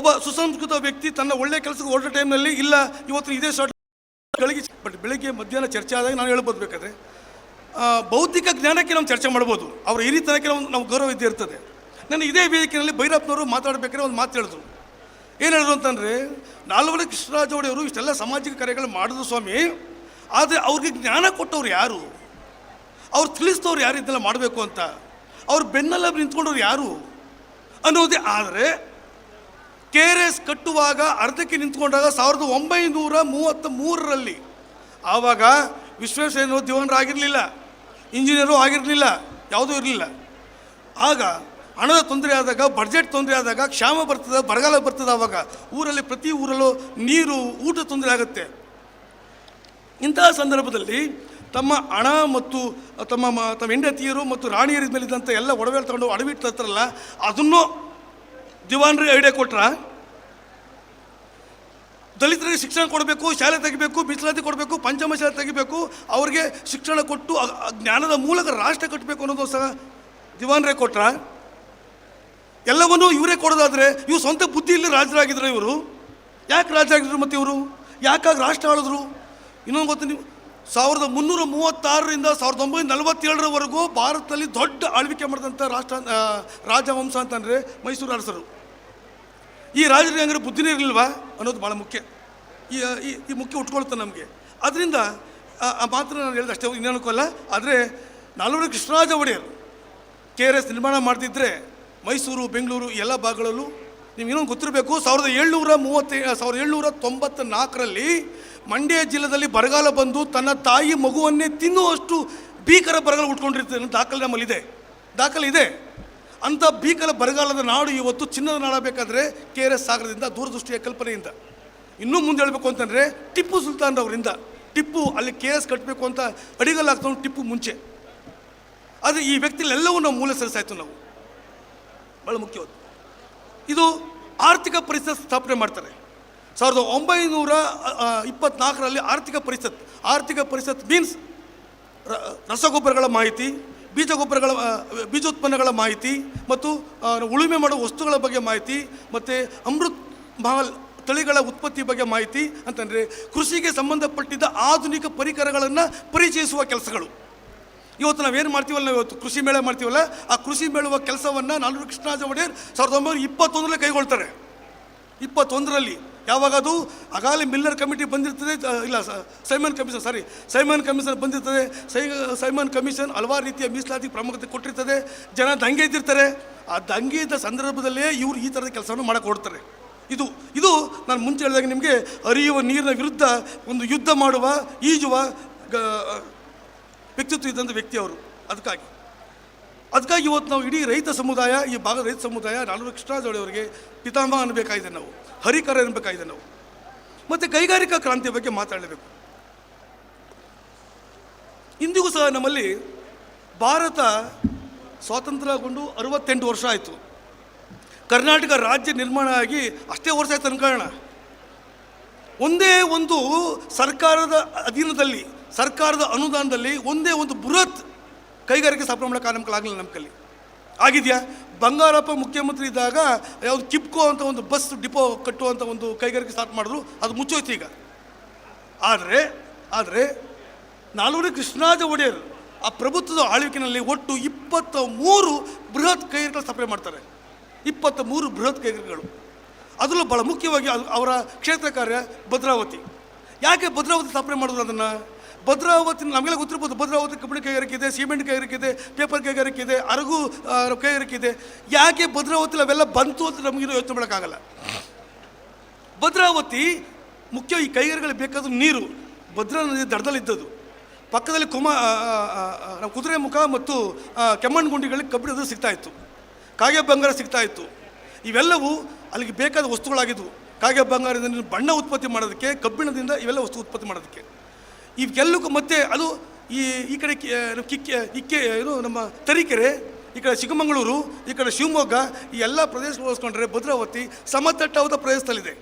ಒಬ್ಬ ಸುಸಂಸ್ಕೃತ ವ್ಯಕ್ತಿ ತನ್ನ ಒಳ್ಳೆ ಕೆಲಸಕ್ಕೆ ಹೊರಟ ಟೈಮ್ನಲ್ಲಿ ಇಲ್ಲ ಇವತ್ತು ಇದೇ ಶಾರ್ಟ್ ಗಳಿಗೆ ಬಟ್ ಬೆಳಗ್ಗೆ ಮಧ್ಯಾಹ್ನ ಚರ್ಚೆ ಆದಾಗ ನಾನು ಹೇಳ್ಬೋದು ಬೇಕಾದ್ರೆ. ಭೌತಿಕ ಜ್ಞಾನಕ್ಕೆ ನಾವು ಚರ್ಚೆ ಮಾಡ್ಬೋದು. ಅವ್ರ ಹಿರಿತನಕ್ಕೆ ನಾವು ನಾವು ಗೌರವ ಇದ್ದೇ ಇರ್ತದೆ. ನಾನು ಇದೇ ವೇದಿಕೆಯಲ್ಲಿ ಭೈರಪ್ಪನವರು ಮಾತಾಡಬೇಕಾದ್ರೆ ಒಂದು ಮಾತು ಹೇಳಿದ್ರು. ಏನು ಹೇಳಿದ್ರು ಅಂತಂದರೆ, ನಾಲ್ವಡಿ ಕೃಷ್ಣರಾಜ ಒಡೆಯವರು ಇಷ್ಟೆಲ್ಲ ಸಾಮಾಜಿಕ ಕಾರ್ಯಗಳು ಮಾಡಿದ್ರು ಸ್ವಾಮಿ, ಆದರೆ ಅವ್ರಿಗೆ ಜ್ಞಾನ ಕೊಟ್ಟವ್ರು ಯಾರು? ಅವ್ರು ತಿಳಿಸ್ದವ್ರು ಯಾರು ಇದನ್ನೆಲ್ಲ ಮಾಡಬೇಕು ಅಂತ? ಅವ್ರು ಬೆನ್ನಲ್ಲ ನಿಂತ್ಕೊಂಡವ್ರು ಯಾರು? ಅನ್ನೋದೇ ಆದರೆ ಕೆ ಆರ್ ಎಸ್ ಕಟ್ಟುವಾಗ ಅರ್ಧಕ್ಕೆ ನಿಂತ್ಕೊಂಡಾಗ ಸಾವಿರದ ಒಂಬೈನೂರ ಮೂವತ್ತ ಮೂರರಲ್ಲಿ ಆವಾಗ ವಿಶ್ವೇಶ್ವರಯ್ಯನವರು ದಿವಾನರಾಗಿರಲಿಲ್ಲ ಇಂಜಿನಿಯರು ಆಗಿರಲಿಲ್ಲ, ಯಾವುದೂ ಇರಲಿಲ್ಲ. ಆಗ ಹಣದ ತೊಂದರೆ ಆದಾಗ ಬಡ್ಜೆಟ್ ತೊಂದರೆ ಆದಾಗ, ಕ್ಷಾಮ ಬರ್ತದೆ, ಬರಗಾಲ ಬರ್ತದೆ ಆವಾಗ ಊರಲ್ಲಿ ಪ್ರತಿ ಊರಲ್ಲೂ ನೀರು, ಊಟ ತೊಂದರೆ ಆಗುತ್ತೆ. ಇಂತಹ ಸಂದರ್ಭದಲ್ಲಿ ತಮ್ಮ ಹಣ ಮತ್ತು ತಮ್ಮ ತಮ್ಮ ಹೆಂಡತಿಯರು ಮತ್ತು ರಾಣಿಯರ ಮೇಲಿದ್ದಂಥ ಎಲ್ಲ ಒಡವೆ ತಗೊಂಡು ಅಡವಿಟ್ಟು ಅದನ್ನು ದಿವಾನ್ರಿಗೆ ಐಡಿಯಾ ಕೊಟ್ರ? ದಲಿತರಿಗೆ ಶಿಕ್ಷಣ ಕೊಡಬೇಕು, ಶಾಲೆ ತೆಗಿಬೇಕು, ಮೀಸಲಾತಿ ಕೊಡಬೇಕು, ಪಂಚಮ ಶಾಲೆ ತೆಗಿಬೇಕು, ಅವ್ರಿಗೆ ಶಿಕ್ಷಣ ಕೊಟ್ಟು ಜ್ಞಾನದ ಮೂಲಕ ರಾಷ್ಟ್ರ ಕಟ್ಟಬೇಕು ಅನ್ನೋದು ಸಹ ದಿವಾನ್ರೇ ಕೊಟ್ರ? ಎಲ್ಲವನ್ನೂ ಇವರೇ ಕೊಡೋದಾದರೆ ಇವ್ರು ಸ್ವಂತ ಬುದ್ಧಿಯಲ್ಲಿ ರಾಜರಾಗಿದ್ರು ಇವರು. ಯಾಕೆ ರಾಜರಾಗಿದ್ರು ಮತ್ತು ಇವರು? ಯಾಕಾಗಿ ರಾಷ್ಟ್ರ ಆಳಿದ್ರು? ಇನ್ನೊಂದು ಗೊತ್ತು ನೀವು ಸಾವಿರದ ಮುನ್ನೂರ ಮೂವತ್ತಾರರಿಂದ ಸಾವಿರದ ಒಂಬೈನೂರ ನಲವತ್ತೇಳರವರೆಗೂ ಭಾರತದಲ್ಲಿ ದೊಡ್ಡ ಆಳ್ವಿಕೆ ಮಾಡಿದಂಥ ರಾಷ್ಟ್ರ ರಾಜವಂಶ ಅಂತಂದರೆ ಮೈಸೂರು ಅರಸರು. ಈ ರಾಜರಿಗೆ ಹಂಗಾರೆ ಬುದ್ಧಿನೇ ಇರಲಿಲ್ವಾ ಅನ್ನೋದು ಭಾಳ ಮುಖ್ಯ. ಈ, ಈ- ಮುಖ್ಯ ಉಟ್ಕೊಳ್ತಾ ನಮಗೆ. ಅದರಿಂದ ಆ- ಮಾತ್ರ ನಾನು ಹೇಳಿದೆ ಅಷ್ಟೇ ಇನ್ನೇನಕ್ಕಲ್ಲ ಆದರೆ ನಾಲ್ವರು ಕೃಷ್ಣರಾಜ ಒಡೆಯರು, ಕೆ ಆರ್ ಎಸ್ ನಿರ್ಮಾಣ ಮಾಡ್ತಿದ್ರೆ ಮೈಸೂರು, ಬೆಂಗಳೂರು ಎಲ್ಲ ಭಾಗಗಳಲ್ಲೂ ನಿಮ್ಗೆ ಇನ್ನೊಂದು ಗೊತ್ತಿರಬೇಕು, ಸಾವಿರದ ಏಳ್ನೂರ ಮೂವತ್ತೇ ಸಾವಿರದ ಏಳ್ನೂರ ತೊಂಬತ್ತ ನಾಲ್ಕರಲ್ಲಿ ಮಂಡ್ಯ ಜಿಲ್ಲೆಯಲ್ಲಿ ಬರಗಾಲ ಬಂದು ತನ್ನ ತಾಯಿ ಮಗುವನ್ನೇ ತಿನ್ನುವಷ್ಟು ಭೀಕರ ಬರಗಾಲ ಉಟ್ಕೊಂಡಿರ್ತದೆ ದಾಖಲೆ ನಮ್ಮಲ್ಲಿದೆ. ದಾಖಲೆ ಇದೆ. ಅಂಥ ಭೀಕರ ಬರಗಾಲದ ನಾಡು ಇವತ್ತು ಚಿನ್ನದ ನಾಡಬೇಕಾದ್ರೆ ಕೆ ಆರ್ ಎಸ್ ಸಾಗರದಿಂದ ದೂರದೃಷ್ಟಿಯ ಕಲ್ಪನೆಯಿಂದ. ಇನ್ನೂ ಮುಂದೆ ಹೇಳಬೇಕು ಅಂತಂದರೆ ಟಿಪ್ಪು ಸುಲ್ತಾನ್ ಅವರಿಂದ ಟಿಪ್ಪು ಅಲ್ಲಿ ಕೆ ಎಸ್ ಕಟ್ಟಬೇಕು ಅಂತ ಅಡಿಗಲ್ಲಾಗ್ತಾವ್ ಟಿಪ್ಪು ಮುಂಚೆ. ಆದರೆ ಈ ವ್ಯಕ್ತಿಲೆಲ್ಲವೂ ನಾವು ಮೂಲ ಸಲ್ಲಿಸಾಯಿತು ನಾವು. ಭಾಳ ಮುಖ್ಯವಾದ ಇದು ಆರ್ಥಿಕ ಪರಿಷತ್ ಸ್ಥಾಪನೆ ಮಾಡ್ತಾರೆ. ಸಾವಿರದ ಒಂಬೈನೂರ ಇಪ್ಪತ್ನಾಲ್ಕರಲ್ಲಿ ಆರ್ಥಿಕ ಪರಿಷತ್. ಆರ್ಥಿಕ ಪರಿಷತ್ ಮೀನ್ಸ್ ರಸಗೊಬ್ಬರಗಳ ಮಾಹಿತಿ ಬೀಜ ಬೀಜೋತ್ಪನ್ನಗಳ ಮಾಹಿತಿ ಮತ್ತು ಉಳುಮೆ ಮಾಡುವ ವಸ್ತುಗಳ ಬಗ್ಗೆ ಮಾಹಿತಿ ಮತ್ತು ಅಮೃತ್ ಮಹಲ್ ತಳಿಗಳ ಉತ್ಪತ್ತಿ ಬಗ್ಗೆ ಮಾಹಿತಿ ಅಂತಂದರೆ ಕೃಷಿಗೆ ಸಂಬಂಧಪಟ್ಟಿದ್ದ ಆಧುನಿಕ ಪರಿಕರಗಳನ್ನು ಪರಿಚಯಿಸುವ ಕೆಲಸಗಳು. ಇವತ್ತು ನಾವೇನು ಮಾಡ್ತೀವಲ್ಲ ನಾವು ಇವತ್ತು? ಕೃಷಿ ಮೇಳ ಮಾಡ್ತೀವಲ್ಲ? ಆ ಕೃಷಿ ಮೇಳುವ ಕೆಲಸವನ್ನು ನಾಲ್ವರು ಕೃಷ್ಣರಾಜ ಒಡೆಯರ್ ಸಾವಿರದ ಒಂಬೈನೂರ ಇಪ್ಪತ್ತೊಂದರಲ್ಲಿ ಕೈಗೊಳ್ತಾರೆ. ಇಪ್ಪತ್ತೊಂದರಲ್ಲಿ. ಯಾವಾಗ ಅದು ಅಗಾಲಿ ಮಿಲ್ಲರ್ ಕಮಿಟಿ ಬಂದಿರ್ತದೆ ಇಲ್ಲ Simon commission sorry Simon commission ಬಂದಿರ್ತದೆ. ಸೈ, ಸೈಮನ್ ಕಮಿಷನ್ ಹಲವಾರು ರೀತಿಯ ಮೀಸಲಾತಿ ಪ್ರಾಮುಖ್ಯತೆ ಕೊಟ್ಟಿರ್ತದೆ. ಜನ ದಂಗೆ ಇದ್ದಿರ್ತಾರೆ ಆ ದಂಗೆ ಇದ್ದ ಸಂದರ್ಭದಲ್ಲೇ ಇವರು ಈ ಥರದ ಕೆಲಸವನ್ನು ಮಾಡಕ್ಕೆ ಇದು ಇದು ನಾನು ಮುಂಚೆ ಹೇಳಿದಾಗ ನಿಮಗೆ ಹರಿಯುವ ನೀರಿನ ವಿರುದ್ಧ ಒಂದು ಯುದ್ಧ ಮಾಡುವ, ಈಜುವ ವ್ಯಕ್ತಿತ್ವ ಇದ್ದಂಥ ವ್ಯಕ್ತಿ ಅವರು. ಅದಕ್ಕಾಗಿ. ಅದಕ್ಕಾಗಿ ಇವತ್ತು ನಾವು ಇಡೀ ರೈತ ಸಮುದಾಯ, ಈ ಭಾಗದ ರೈತ ಸಮುದಾಯ, ನಾಲ್ವರು ಕೃಷ್ಣರಾಜ ಅವರಿಗೆ ಪಿತಾಮಹ ಅನ್ನಬೇಕಾಗಿದೆ ನಾವು, ಹರಿಕರ ಅನ್ನಬೇಕಾಗಿದೆ ನಾವು. ಮತ್ತು ಕೈಗಾರಿಕಾ ಕ್ರಾಂತಿಯ ಬಗ್ಗೆ ಮಾತಾಡಲೇಬೇಕು. ಇಂದಿಗೂ ಸಹ ನಮ್ಮಲ್ಲಿ ಭಾರತ ಸ್ವಾತಂತ್ರ್ಯಗೊಂಡು ಅರವತ್ತೆಂಟು ವರ್ಷ ಆಯಿತು. ಕರ್ನಾಟಕ ರಾಜ್ಯ ನಿರ್ಮಾಣ ಆಗಿ ಅಷ್ಟೇ ವರ್ಷ ಆಯ್ತು ಅನ್ಕಾರಣ ಒಂದೇ ಒಂದು ಸರ್ಕಾರದ ಅಧೀನದಲ್ಲಿ, ಸರ್ಕಾರದ ಅನುದಾನದಲ್ಲಿ ಒಂದೇ ಒಂದು ಬೃಹತ್ ಕೈಗಾರಿಕೆ ಸ್ಥಾಪನೆ ಮಾಡೋಕೆ ನಮ್ಗೆ ನಮ್ಮ ಕಲ್ಲಿ ಆಗಿದೆಯಾ? ಬಂಗಾರಪ್ಪ ಮುಖ್ಯಮಂತ್ರಿ ಇದ್ದಾಗ ಯಾವುದು ಕಿಪ್ಕೋ ಅಂತ ಒಂದು ಬಸ್ ಡಿಪೋ ಕಟ್ಟುವಂಥ ಒಂದು ಕೈಗಾರಿಕೆ ಸ್ಟಾರ್ಟ್ ಮಾಡಿದ್ರು, ಅದು ಮುಚ್ಚೋಯ್ತು ಈಗ. ಆದರೆ ಆದರೆ ನಾಲ್ವರು ಕೃಷ್ಣರಾಜ ಒಡೆಯರ್ ಆ ಪ್ರಭುತ್ವದ ಆಳ್ವಿಕೆಯಲ್ಲಿ ಒಟ್ಟು ಇಪ್ಪತ್ತ ಮೂರು ಬೃಹತ್ ಕೈಗಾರಿಕೆಗಳು ಸ್ಥಾಪನೆ ಮಾಡ್ತಾರೆ. ಇಪ್ಪತ್ತ ಮೂರು ಬೃಹತ್ ಕೈಗಾರಿಕೆಗಳು. ಅದರಲ್ಲೂ ಭಾಳ ಮುಖ್ಯವಾಗಿ ಅವರ ಕ್ಷೇತ್ರ ಕಾರ್ಯ ಭದ್ರಾವತಿ. ಯಾಕೆ ಭದ್ರಾವತಿ ಸ್ಥಾಪನೆ ಮಾಡಿದ್ರು ಅದನ್ನು? ಭದ್ರಾವತಿ, ನಮಗೆಲ್ಲ ಗೊತ್ತಿರ್ಬೋದು, ಭದ್ರಾವತಿ ಕಬ್ಬಿಣ ಕೈಗಾರಿಕೆ ಇದೆ ಸಿಮೆಂಟ್ ಕೈಗಾರಿಕೆ ಇದೆ ಪೇಪರ್ ಕೈಗಾರಿಕೆ ಇದೆ ಅರಗು ಕೈಗಾರಿಕೆ ಯಾಕೆ ಭದ್ರಾವತಿ ಅವೆಲ್ಲ ಬಂತು ಅಂತ ನಮಗಿನ್ನೂ ಯೋಚನೆ ಮಾಡೋಕ್ಕಾಗಲ್ಲ? ಭದ್ರಾವತಿ ಮುಖ್ಯ ಈ ಕೈಗಾರಿಕೆಗಳಿಗೆ ಬೇಕಾದ ನೀರು. ಭದ್ರಾ ನದಿ ದಡದಲ್ಲಿದ್ದದು ಪಕ್ಕದಲ್ಲಿ ಕುಮ ಕುದುರೆ ಮುಖ ಮತ್ತು ಕೆಮ್ಮಣ್ಣು ಗುಂಡಿಗಳಿಗೆ ಕಬ್ಬಿಣದ ಸಿಗ್ತಾ ಇತ್ತು. ಕಾಗೆ ಬಂಗಾರ ಸಿಗ್ತಾ ಇತ್ತು. ಇವೆಲ್ಲವೂ ಅಲ್ಲಿಗೆ ಬೇಕಾದ ವಸ್ತುಗಳಾಗಿದ್ವು. ಕಾಗೆ ಬಂಗಾರದಿಂದ ಬಣ್ಣ ಉತ್ಪತ್ತಿ ಮಾಡೋದಕ್ಕೆ, ಕಬ್ಬಿಣದಿಂದ ಇವೆಲ್ಲ ವಸ್ತು ಉತ್ಪತ್ತಿ ಮಾಡೋದಕ್ಕೆ. ಇವಕ್ಕೆಲ್ಲಕ್ಕೂ ಮತ್ತೆ ಅದು ಈ ಈ ಕಡೆ ಕಿಕ್ಕೆ, ಇಕ್ಕೆ ಏನು ನಮ್ಮ ತರೀಕೆರೆ, ಈ ಕಡೆ ಚಿಕ್ಕಮಗಳೂರು, ಈ ಕಡೆ ಶಿವಮೊಗ್ಗ, ಈ ಎಲ್ಲ ಪ್ರದೇಶಗಳು ಹೋಲಿಸ್ಕೊಂಡ್ರೆ ಭದ್ರಾವತಿ ಸಮತಟ್ಟಾದ ಪ್ರದೇಶದಲ್ಲಿದೆ.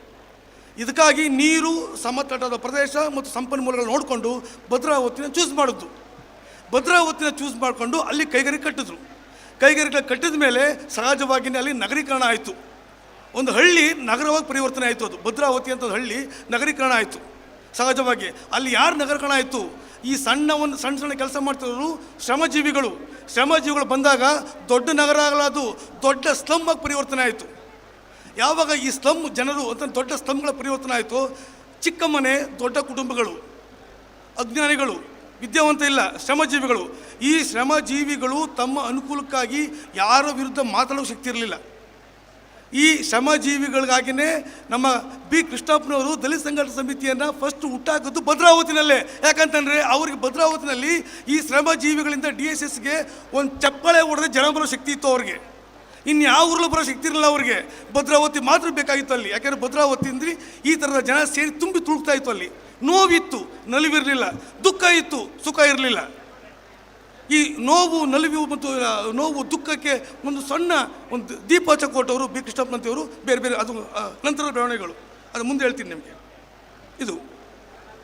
ಇದಕ್ಕಾಗಿ ನೀರು ಸಮತಟ್ಟಾದ ಪ್ರದೇಶ ಮತ್ತು ಸಂಪನ್ಮೂಲಗಳು ನೋಡಿಕೊಂಡು ಭದ್ರಾವತಿನ ಚೂಸ್ ಮಾಡಿದ್ದು ಭದ್ರಾವತಿನ ಚೂಸ್ ಮಾಡಿಕೊಂಡು ಅಲ್ಲಿ ಕೈಗಾರಿಕೆ ಕಟ್ಟಿದ್ರು. ಕೈಗಾರಿಕೆ ಕಟ್ಟಿದ ಮೇಲೆ ಸಹಜವಾಗಿಯೇ ಅಲ್ಲಿ ನಗರೀಕರಣ ಆಯಿತು. ಒಂದು ಹಳ್ಳಿ ನಗರವಾಗಿ ಪರಿವರ್ತನೆ ಆಯಿತು ಅದು. ಭದ್ರಾವತಿ ಅಂತ ಹಳ್ಳಿ ನಗರೀಕರಣ ಆಯಿತು. ಸಹಜವಾಗಿ ಅಲ್ಲಿ ಯಾರು ನಗರೀಕರಣ ಆಯಿತು? ಈ ಸಣ್ಣ ಒಂದು ಸಣ್ಣ ಸಣ್ಣ ಕೆಲಸ ಮಾಡ್ತಿರೋರು ಶ್ರಮಜೀವಿಗಳು. ಶ್ರಮಜೀವಿಗಳು ಬಂದಾಗ ದೊಡ್ಡ ನಗರ ಆಗಲಾದು ದೊಡ್ಡ ಸ್ಲಮ್ ಆಗಿ ಪರಿವರ್ತನೆ ಆಯಿತು. ಯಾವಾಗ ಈ ಸ್ಲಮ್ ಜನರು ಅಂತ ದೊಡ್ಡ ಸ್ಲಮ್ಗಳ ಪರಿವರ್ತನೆ ಆಯಿತು ಚಿಕ್ಕ ಮನೆ ದೊಡ್ಡ ಕುಟುಂಬಗಳು, ಅಜ್ಞಾನಿಗಳು, ವಿದ್ಯಾವಂತ ಇಲ್ಲ, ಶ್ರಮಜೀವಿಗಳು. ಈ ಶ್ರಮಜೀವಿಗಳು ತಮ್ಮ ಅನುಕೂಲಕ್ಕಾಗಿ ಯಾರ ವಿರುದ್ಧ ಮಾತಾಡೋ ಶಕ್ತಿ ಇರಲಿಲ್ಲ. ಈ ಶ್ರಮಜೀವಿಗಳಿಗಾಗಿಯೇ ನಮ್ಮ ಬಿ ಕೃಷ್ಣಪ್ಪನವರು ದಲಿತ ಸಂಘಟನಾ ಸಮಿತಿಯನ್ನು ಫಸ್ಟ್ ಹುಟ್ಟಾಕಿದ್ದು ಭದ್ರಾವತಿನಲ್ಲೇ. ಯಾಕಂತಂದರೆ ಅವ್ರಿಗೆ ಭದ್ರಾವತಿನಲ್ಲಿ ಈ ಶ್ರಮಜೀವಿಗಳಿಂದ ಡಿ ಎಸ್ ಎಸ್ಗೆ ಒಂದು ಚಪ್ಪಳೆ ಹೊಡೆದ ಜನ ಬರೋ ಶಕ್ತಿ ಇತ್ತು ಅವ್ರಿಗೆ. ಇನ್ನು ಯಾವ ಊರಲ್ಲೂ ಬರೋ ಶಕ್ತಿ ಇರಲಿಲ್ಲ ಅವ್ರಿಗೆ. ಭದ್ರಾವತಿ ಮಾತ್ರ ಬೇಕಾಗಿತ್ತು ಅಲ್ಲಿ. ಯಾಕೆಂದರೆ ಭದ್ರಾವತಿ ಅಂದರೆ ಈ ಥರದ ಜನ ಸೇರಿ ತುಂಬಿ ತುಳುಕ್ತಾ ಇತ್ತು ಅಲ್ಲಿ. ನೋವಿತ್ತು, ನಲಿವಿರಲಿಲ್ಲ, ದುಃಖ ಇತ್ತು, ಸುಖ ಇರಲಿಲ್ಲ. ಈ ನೋವು, ನಲಿವು ಮತ್ತು ನೋವು ದುಃಖಕ್ಕೆ ಒಂದು ಸಣ್ಣ ಒಂದು ದೀಪ ಚಕ್ಕೋಟವರು ಬಿ ಕೃಷ್ಣಪ್ಪನಂತಿಯವರು ಬೇರೆ ಬೇರೆ ಅದು ನಂತರದ ಬೆಳವಣಿಗೆಗಳು. ಅದು ಮುಂದೆ ಹೇಳ್ತೀನಿ ನಿಮಗೆ. ಇದು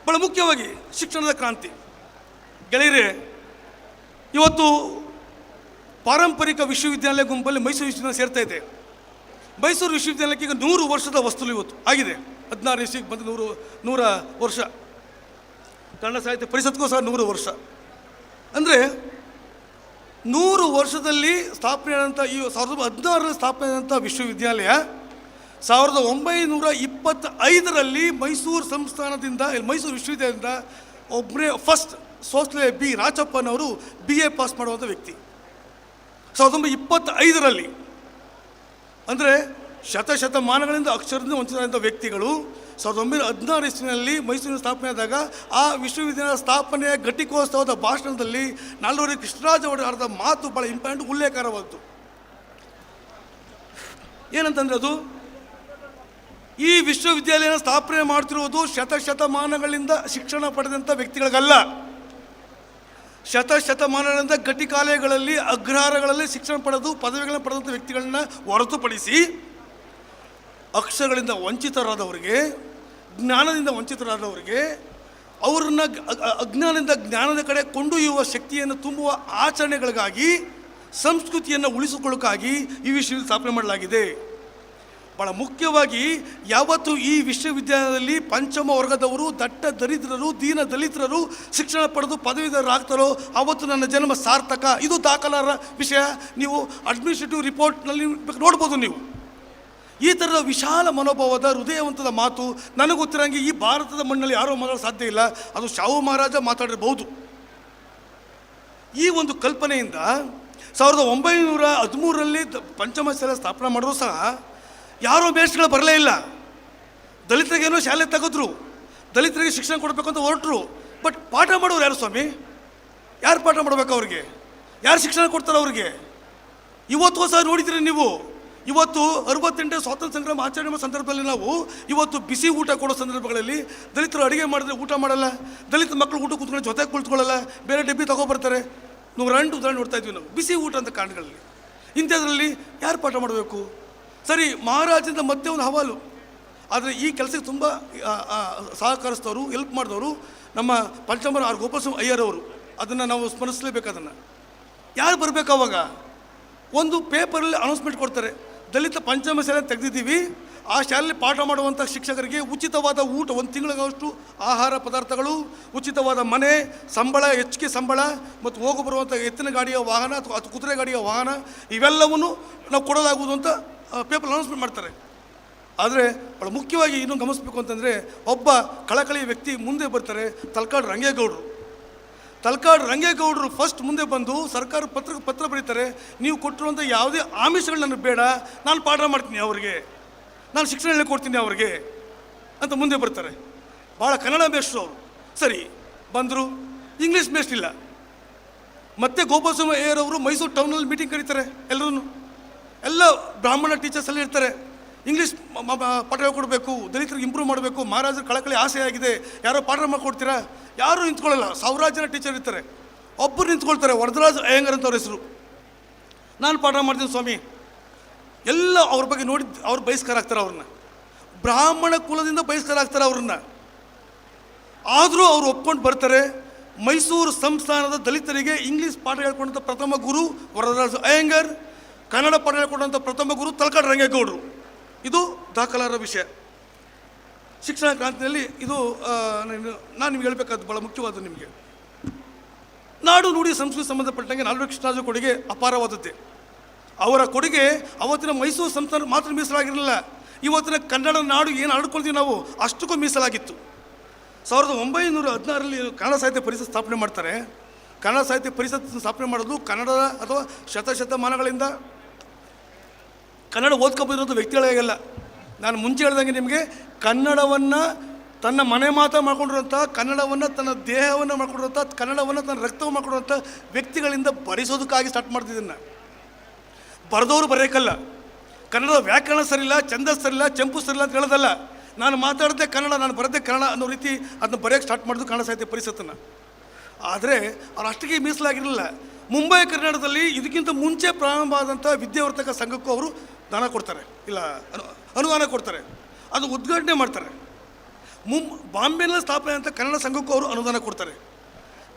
ಬಹಳ ಮುಖ್ಯವಾಗಿ ಶಿಕ್ಷಣದ ಕ್ರಾಂತಿ. ಗೆಳೆಯರೆ, ಇವತ್ತು ಪಾರಂಪರಿಕ ವಿಶ್ವವಿದ್ಯಾಲಯ ಗುಂಪಲ್ಲಿ ಮೈಸೂರು ವಿಶ್ವವಿದ್ಯಾಲಯ ಸೇರ್ತಾ ಇದೆ. ಮೈಸೂರು ವಿಶ್ವವಿದ್ಯಾಲಯಕ್ಕೆ ಈಗ ನೂರು ವರ್ಷದ ವಸ್ತುಲು ಇವತ್ತು ಆಗಿದೆ. ಹದಿನಾರು ಇಸ್ವಿಗೆ ಬಂದು ನೂರು, ನೂರ ವರ್ಷ. ಕನ್ನಡ ಸಾಹಿತ್ಯ ಪರಿಷತ್ಗೂ ಸಹ ನೂರು ವರ್ಷ. ಅಂದರೆ ನೂರು ವರ್ಷದಲ್ಲಿ ಸ್ಥಾಪನೆ ಆದಂಥ ಈ ಸಾವಿರದ ಹದಿನಾರರಲ್ಲಿ ಸ್ಥಾಪನೆ ಆದಂಥ ವಿಶ್ವವಿದ್ಯಾಲಯ, ಸಾವಿರದ ಒಂಬೈನೂರ ಇಪ್ಪತ್ತೈದರಲ್ಲಿ ಮೈಸೂರು ಸಂಸ್ಥಾನದಿಂದ ಮೈಸೂರು ವಿಶ್ವವಿದ್ಯಾಲಯದಿಂದ ಒಬ್ಬನೇ ಫಸ್ಟ್ ಸೋಸ್ಲೆ ಬಿ ರಾಚಪ್ಪನವರು ಬಿ ಎ ಪಾಸ್ ಮಾಡುವಂಥ ವ್ಯಕ್ತಿ. ಸಾವಿರದ ಒಂಬೈನೂರ ಇಪ್ಪತ್ತೈದರಲ್ಲಿ, ಅಂದರೆ ಶತಶತಮಾನಗಳಿಂದ ಅಕ್ಷರದಿಂದ ವಂಚಿತರಾದಂಥ ವ್ಯಕ್ತಿಗಳು ಸಾವಿರದ ಒಂಬೈನೂರ ಹದಿನಾರು ಇಸ್ವಿನಲ್ಲಿ ಮೈಸೂರಿನ ಸ್ಥಾಪನೆ ಆದಾಗ ಆ ವಿಶ್ವವಿದ್ಯಾಲಯ ಸ್ಥಾಪನೆಯ ಘಟಿಕೋತ್ಸವದ ಭಾಷಣದಲ್ಲಿ ನಾಲ್ವರು ಕೃಷ್ಣರಾಜ ಒಡೆಯಾರದ ಮಾತು ಭಾಳ ಇಂಪಾರ್ಟೆಂಟ್ ಉಲ್ಲೇಖವಾದ್ದು ಏನಂತಂದ್ರೆ ಅದು ಈ ವಿಶ್ವವಿದ್ಯಾಲಯನ ಸ್ಥಾಪನೆ ಮಾಡ್ತಿರುವುದು ಶತಶತಮಾನಗಳಿಂದ ಶಿಕ್ಷಣ ಪಡೆದಂಥ ವ್ಯಕ್ತಿಗಳಿಗಲ್ಲ. ಶತಶತಮಾನಗಳಿಂದ ಘಟಿಕಾಲಯಗಳಲ್ಲಿ, ಅಗ್ರಹಾರಗಳಲ್ಲಿ ಶಿಕ್ಷಣ ಪಡೆದು ಪದವಿಗಳನ್ನು ಪಡೆದಂಥ ವ್ಯಕ್ತಿಗಳನ್ನ ಹೊರತುಪಡಿಸಿ ಅಕ್ಷರಗಳಿಂದ ವಂಚಿತರಾದವರಿಗೆ ಜ್ಞಾನದಿಂದ ವಂಚಿತರಾದವರಿಗೆ ಅವರನ್ನು ಅಜ್ಞಾನದಿಂದ ಜ್ಞಾನದ ಕಡೆ ಕೊಂಡೊಯ್ಯುವ ಶಕ್ತಿಯನ್ನು ತುಂಬುವ ಆಚರಣೆಗಳಿಗಾಗಿ, ಸಂಸ್ಕೃತಿಯನ್ನು ಉಳಿಸಿಕೊಳ್ಳೋಕ್ಕಾಗಿ ಈ ವಿಷಯದಲ್ಲಿ ಸ್ಥಾಪನೆ ಮಾಡಲಾಗಿದೆ. ಭಾಳ ಮುಖ್ಯವಾಗಿ ಯಾವತ್ತು ಈ ವಿಶ್ವವಿದ್ಯಾಲಯದಲ್ಲಿ ಪಂಚಮ ವರ್ಗದವರು, ದಟ್ಟ ದರಿದ್ರರು, ದೀನ ದಲಿತರರು ಶಿಕ್ಷಣ ಪಡೆದು ಪದವೀಧರರಾಗ್ತಾರೋ ಆವತ್ತು ನನ್ನ ಜನ್ಮ ಸಾರ್ಥಕ. ಇದು ದಾಖಲಾರ ವಿಷಯ. ನೀವು ಅಡ್ಮಿನಿಸ್ಟ್ರೇಟಿವ್ ರಿಪೋರ್ಟ್ನಲ್ಲಿ ನೋಡ್ಬೋದು ನೀವು. ಈ ಥರದ ವಿಶಾಲ ಮನೋಭಾವದ ಹೃದಯವಂತದ ಮಾತು ನನಗೆ ಗೊತ್ತಿರಂಗೆ ಈ ಭಾರತದ ಮಣ್ಣಲ್ಲಿ ಯಾರೋ ಮಾತಾಡೋ ಸಾಧ್ಯ ಇಲ್ಲ. ಅದು ಶಾಹು ಮಹಾರಾಜ ಮಾತಾಡಿರಬಹುದು. ಈ ಒಂದು ಕಲ್ಪನೆಯಿಂದ ಸಾವಿರದ ಒಂಬೈನೂರ ಹದಿಮೂರರಲ್ಲಿ ಪಂಚಮಶಾಲೆ ಸ್ಥಾಪನೆ ಮಾಡಿದ್ರು ಸಹ ಯಾರೋ ಮೇಷ್ಟ್ಗಳು ಬರಲೇ ಇಲ್ಲ. ದಲಿತರಿಗೇನೋ ಶಾಲೆ ತೆಗೆದ್ರು. ದಲಿತರಿಗೆ ಶಿಕ್ಷಣ ಕೊಡಬೇಕು ಅಂತ ಹೊರಟರು. ಬಟ್ ಪಾಠ ಮಾಡೋರು ಯಾರು ಸ್ವಾಮಿ? ಯಾರು ಪಾಠ ಮಾಡಬೇಕು ಅವ್ರಿಗೆ? ಯಾರು ಶಿಕ್ಷಣ ಕೊಡ್ತಾರೆ ಅವ್ರಿಗೆ? ಇವತ್ತು ಸಹ ನೋಡಿದ್ರಿ ನೀವು? ಇವತ್ತು ಅರವತ್ತೆಂಟನೇ ಸ್ವಾತಂತ್ರ್ಯ ಸಂಗ್ರಾಮ ಆಚರಣೆ ಸಂದರ್ಭದಲ್ಲಿ ನಾವು ಇವತ್ತು ಬಿಸಿ ಊಟ ಕೊಡೋ ಸಂದರ್ಭಗಳಲ್ಲಿ ದಲಿತರು ಅಡುಗೆ ಮಾಡಿದ್ರೆ ಊಟ ಮಾಡಲ್ಲ, ದಲಿತ ಮಕ್ಕಳು ಊಟ ಕೂತ್ಕೊಂಡು ಜೊತೆ ಕುಳಿತುಕೊಳ್ಳಲ್ಲ, ಬೇರೆ ಡಬ್ಬಿ ತಗೊಬರ್ತಾರೆ. ನೂರೆಂಟು ಉದಾಹರಣೆ ನೋಡ್ತಾ ಇದ್ವಿ ನಾವು, ಬಿಸಿ ಊಟ ಅಂತ ಕಾರಣಗಳಲ್ಲಿ. ಇಂಥದ್ರಲ್ಲಿ ಯಾರು ಪಾಠ ಮಾಡಬೇಕು? ಸರಿ ಮಹಾರಾಜರಿಂದ ಮತ್ತೆ ಒಂದು ಹವಾಲು. ಆದರೆ ಈ ಕೆಲಸಕ್ಕೆ ತುಂಬ ಸಹಕರಿಸಿದವರು ಹೆಲ್ಪ್ ಮಾಡಿದವರು ನಮ್ಮ ಪಂಚಮರ ಆರ್ ಗೋಪಾಲಸ್ವಾಮಿ ಅಯ್ಯರ್ ಅವರು. ಅದನ್ನು ನಾವು ಸ್ಮರಿಸಲೇಬೇಕು ಅದನ್ನು. ಯಾರು ಬರಬೇಕು ಅವಾಗ? ಒಂದು ಪೇಪರಲ್ಲಿ ಅನೌನ್ಸ್ಮೆಂಟ್ ಕೊಡ್ತಾರೆ. ದಲಿತ ಪಂಚಮ ಶಾಲೆ ತೆಗೆದಿದ್ದೀವಿ. ಆ ಶಾಲೆಯಲ್ಲಿ ಪಾಠ ಮಾಡುವಂಥ ಶಿಕ್ಷಕರಿಗೆ ಉಚಿತವಾದ ಊಟ ಒಂದು ತಿಂಗಳಿಗಷ್ಟು ಆಹಾರ ಪದಾರ್ಥಗಳು, ಉಚಿತವಾದ ಮನೆ, ಸಂಬಳ, ಹೆಚ್ಚಿಗೆ ಸಂಬಳ ಮತ್ತು ಹೋಗಿ ಬರುವಂಥ ಎತ್ತಿನ ಗಾಡಿಯ ವಾಹನ ಅಥವಾ ಕುದುರೆ ಗಾಡಿಯ ವಾಹನ ಇವೆಲ್ಲವನ್ನು ನಾವು ಕೊಡೋದಾಗುವುದು ಅಂತ ಪೇಪರ್ ಅನೌನ್ಸ್ಮೆಂಟ್ ಮಾಡ್ತಾರೆ. ಆದರೆ ಭಾಳ ಮುಖ್ಯವಾಗಿ ಇನ್ನೂ ಗಮನಿಸಬೇಕು ಅಂತಂದರೆ, ಒಬ್ಬ ಕಳಕಳಿ ವ್ಯಕ್ತಿ ಮುಂದೆ ಬರ್ತಾರೆ, ತಲಕಾಡು ರಂಗೇಗೌಡರು. ತಲಕಾಡು ರಂಗೇಗೌಡರು ಫಸ್ಟ್ ಮುಂದೆ ಬಂದು ಸರ್ಕಾರ ಪತ್ರ ಪತ್ರ ಬರೀತಾರೆ, ನೀವು ಕೊಟ್ಟಿರುವಂಥ ಯಾವುದೇ ಆಮಿಷಗಳು ನನಗೆ ಬೇಡ, ನಾನು ಪಾಠ ಮಾಡ್ತೀನಿ ಅವರಿಗೆ. ನಾನು ಶಿಕ್ಷಣ ಹೇಳಿಕೊಡ್ತೀನಿ ಅವ್ರಿಗೆ ಅಂತ ಮುಂದೆ ಬರ್ತಾರೆ. ಭಾಳ ಕನ್ನಡ ಮೇಷ್ಟ್ರು ಅವರು. ಸರಿ, ಬಂದರು. ಇಂಗ್ಲೀಷ್ ಮೇಷ್ಟ್ ಇಲ್ಲ. ಮತ್ತೆ ಗೋಪಾಲಸ್ವಾಮಿ ಅಯ್ಯರ್ ಅವರು ಮೈಸೂರು ಟೌನಲ್ಲಿ ಮೀಟಿಂಗ್ ಕರೀತಾರೆ ಎಲ್ಲರೂ ಎಲ್ಲ ಬ್ರಾಹ್ಮಣ ಟೀಚರ್ಸ್ ಎಲ್ಲ ಇರ್ತಾರೆ. ಇಂಗ್ಲೀಷ್ ಪಾಠ ಹೇಳ್ಕೊಡ್ಬೇಕು ದಲಿತರಿಗೆ ಇಂಪ್ರೂವ್ ಮಾಡಬೇಕು, ಮಹಾರಾಜರ ಕಳಕಳಿ ಆಸೆ ಆಗಿದೆ. ಯಾರೋ ಪಾಠ ಮಾಡ್ಕೊಡ್ತೀರಾ ಯಾರೂ ನಿಂತ್ಕೊಳ್ಳಲ್ಲ. ಸಾವಿರಾರು ಜನ ಟೀಚರ್ ಇರ್ತಾರೆ. ಒಬ್ಬರು ನಿಂತ್ಕೊಳ್ತಾರೆ. ವರದರಾಜ್ ಅಯ್ಯಂಗರ್ ಅಂತ ಅವ್ರ ಹೆಸರು. ನಾನು ಪಾಠ ಮಾಡ್ತೀನಿ ಸ್ವಾಮಿ. ಎಲ್ಲ ಅವ್ರ ಬಗ್ಗೆ ನೋಡಿ, ಅವ್ರು ಬಹಿಷ್ಕಾರ ಆಗ್ತಾರೆ ಅವ್ರನ್ನ. ಬ್ರಾಹ್ಮಣ ಕುಲದಿಂದ ಬಹಿಷ್ಕಾರ ಆಗ್ತಾರೆ ಅವ್ರನ್ನ. ಆದರೂ ಅವ್ರು ಒಪ್ಕೊಂಡು ಬರ್ತಾರೆ. ಮೈಸೂರು ಸಂಸ್ಥಾನದ ದಲಿತರಿಗೆ ಇಂಗ್ಲೀಷ್ ಪಾಠ ಹೇಳ್ಕೊಂಡಂಥ ಪ್ರಥಮ ಗುರು ವರದರಾಜ ಅಯ್ಯಂಗರ್, ಕನ್ನಡ ಪಾಠ ಹೇಳ್ಕೊಂಡಂಥ ಪ್ರಥಮ ಗುರು ತಲಕಾಡು ರಂಗೇಗೌಡರು. ಇದು ದಾಖಲಾರ ವಿಷಯ. ಶಿಕ್ಷಣ ಕ್ರಾಂತಿಯಲ್ಲಿ ಇದು ನಾನು- ನಿಮ್ಗೆ ಹೇಳಬೇಕಾದ್ದು ಭಾಳ ಮುಖ್ಯವಾದ ನಿಮಗೆ. ನಾಡು ನುಡಿ ಸಂಸ್ಕೃತಿ ಸಂಬಂಧಪಟ್ಟಂಗೆ ನಾಲ್ವರು ಕೃಷ್ಣರಾಜ ಕೊಡುಗೆ ಅಪಾರವಾದದ್ದೇ. ಅವರ ಕೊಡುಗೆ ಅವತ್ತಿನ ಮೈಸೂರು ಸಂಸ್ಥಾನ ಮಾತ್ರ ಮೀಸಲಾಗಿರಲಿಲ್ಲ. ಇವತ್ತಿನ ಕನ್ನಡ ನಾಡು ಏನು ಆಡ್ಕೊಳ್ತೀವಿ ನಾವು ಅಷ್ಟಕ್ಕೂ ಮೀಸಲಾಗಿತ್ತು. ಸಾವಿರದ ಒಂಬೈನೂರ ಹದಿನಾರರಲ್ಲಿ ಕನ್ನಡ ಸಾಹಿತ್ಯ ಪರಿಷತ್ ಸ್ಥಾಪನೆ ಮಾಡ್ತಾರೆ. ಕನ್ನಡ ಸಾಹಿತ್ಯ ಪರಿಷತ್ ಸ್ಥಾಪನೆ ಮಾಡೋದು ಕನ್ನಡದ ಅಥವಾ ಶತಶತಮಾನಗಳಿಂದ ಕನ್ನಡ ಓದ್ಕೊಬೋದಿರೋದು ವ್ಯಕ್ತಿಗಳಿಗೆಲ್ಲ ನಾನು ಮುಂಚೆ ಹೇಳ್ದಂಗೆ ನಿಮಗೆ ಕನ್ನಡವನ್ನು ತನ್ನ ಮನೆ ಮಾತ ಮಾಡ್ಕೊಂಡಿರೋಂಥ ಕನ್ನಡವನ್ನು ತನ್ನ ದೇಹವನ್ನು ಮಾಡ್ಕೊಂಡಿರೋಂಥ ಕನ್ನಡವನ್ನು ತನ್ನ ರಕ್ತವನ್ನು ಮಾಡ್ಕೊಂಡಿರೋಂಥ ವ್ಯಕ್ತಿಗಳಿಂದ ಬರೆಸೋದಕ್ಕಾಗಿ ಸ್ಟಾರ್ಟ್ ಮಾಡ್ತಿದ್ದನ್ನು ಬರೆದವರು ಬರೆಯೋಕ್ಕಲ್ಲ. ಕನ್ನಡದ ವ್ಯಾಕರಣ ಸರಿಯಿಲ್ಲ, ಚಂದ ಸರಿಲ್ಲ ಚಂಪು ಸರಿಲ್ಲ ಅಂತ ಹೇಳೋದಲ್ಲ. ನಾನು ಮಾತಾಡದೆ ಕನ್ನಡ, ನಾನು ಬರದೆ ಕನ್ನಡ ಅನ್ನೋ ರೀತಿ ಅದನ್ನ ಬರೆಯೋಕ್ಕೆ ಸ್ಟಾರ್ಟ್ ಮಾಡೋದು ಕನ್ನಡ ಸಾಹಿತ್ಯ ಪರಿಷತ್ತನ್ನು. ಆದರೆ ಅವ್ರು ಅಷ್ಟಿಗೆ ಮೀಸಲಾಗಿರಲಿಲ್ಲ. ಮುಂಬೈ, ಕರ್ನಾಟಕದಲ್ಲಿ ಇದಕ್ಕಿಂತ ಮುಂಚೆ ಪ್ರಾರಂಭ ಆದಂಥ ವಿದ್ಯಾವರ್ತಕ ಸಂಘಕ್ಕೂ ಅವರು ದಾನ ಕೊಡ್ತಾರೆ. ಇಲ್ಲ, ಅನು, ಅನುದಾನ ಕೊಡ್ತಾರೆ. ಅದು ಉದ್ಘಾಟನೆ ಮಾಡ್ತಾರೆ. ಮುಂ, ಬಾಂಬೆನಲ್ಲಿ ಸ್ಥಾಪನೆ ಅಂತ ಕನ್ನಡ ಸಂಘಕ್ಕೂ ಅವರು ಅನುದಾನ ಕೊಡ್ತಾರೆ.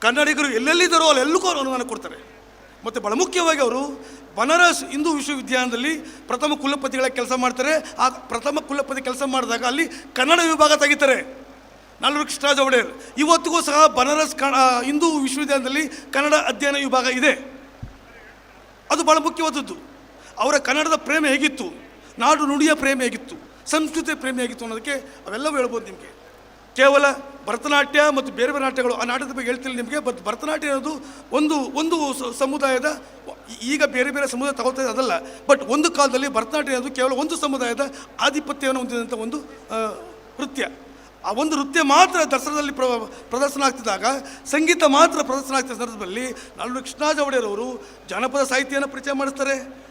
ಕನ್ನಡಿಗರು ಎಲ್ಲೆಲ್ಲಿದ್ದಾರೋ ಅಲ್ಲೆಲ್ಲಕ್ಕೂ ಅವರು ಅನುದಾನ ಕೊಡ್ತಾರೆ. ಮತ್ತು ಬಹಳ ಮುಖ್ಯವಾಗಿ ಅವರು ಬನಾರಸ್ ಹಿಂದೂ ವಿಶ್ವವಿದ್ಯಾಲಯದಲ್ಲಿ ಪ್ರಥಮ ಕುಲಪತಿಗಳ ಕೆಲಸ ಮಾಡ್ತಾರೆ. ಆ ಪ್ರಥಮ ಕುಲಪತಿ ಕೆಲಸ ಮಾಡಿದಾಗ ಅಲ್ಲಿ ಕನ್ನಡ ವಿಭಾಗ ತೆಗಿತಾರೆ. ನಾಲ್ವರು ಕೃಷ್ಣರಾಜ ಒಡೆಯರ್. ಇವತ್ತಿಗೂ ಸಹ ಬನಾರಸ್ ಕ ಹಿಂದೂ ವಿಶ್ವವಿದ್ಯಾಲಯದಲ್ಲಿ ಕನ್ನಡ ಅಧ್ಯಯನ ವಿಭಾಗ ಇದೆ. ಅದು ಭಾಳ ಮುಖ್ಯವಾದದ್ದು. ಅವರ ಕನ್ನಡದ ಪ್ರೇಮ ಹೇಗಿತ್ತು? ನಾಡು ನುಡಿಯ ಪ್ರೇಮ ಹೇಗಿತ್ತು? ಸಂಸ್ಕೃತಿಯ ಪ್ರೇಮ ಹೇಗಿತ್ತು ಅನ್ನೋದಕ್ಕೆ ಅವೆಲ್ಲವೂ ಹೇಳ್ಬೋದು ನಿಮಗೆ. ಕೇವಲ ಭರತನಾಟ್ಯ ಮತ್ತು ಬೇರೆ ಬೇರೆ ನಾಟ್ಯಗಳು ಆ ನಾಟ್ಯದ ಬಗ್ಗೆ ಹೇಳ್ತಿಲ್ಲ ನಿಮಗೆ ಬಟ್ ಭರತನಾಟ್ಯ ಅನ್ನೋದು ಒಂದು ಒಂದು ಸಮುದಾಯದ ಈಗ ಬೇರೆ ಬೇರೆ ಸಮುದಾಯ ತಗೋತಾ ಅದಲ್ಲ ಬಟ್ ಒಂದು ಕಾಲದಲ್ಲಿ ಭರತನಾಟ್ಯ ಅನ್ನೋದು ಕೇವಲ ಒಂದು ಸಮುದಾಯದ ಆಧಿಪತ್ಯವನ್ನು ಹೊಂದಿದಂಥ ಒಂದು ನೃತ್ಯ. ಆ ಒಂದು ನೃತ್ಯ ಮಾತ್ರ ದಸರಾದಲ್ಲಿ ಪ್ರ, ಪ್ರದರ್ಶನ ಆಗ್ತಿದ್ದಾಗ, ಸಂಗೀತ ಮಾತ್ರ ಪ್ರದರ್ಶನ ಆಗ್ತಿದ್ದ ಸಂದರ್ಭದಲ್ಲಿ ನಾಲ್ವರು ಕೃಷ್ಣಾಜ ಒಡೆಯರವರು ಜಾನಪದ ಸಾಹಿತ್ಯನ ಪರಿಚಯ ಮಾಡಿಸ್ತಾರೆ.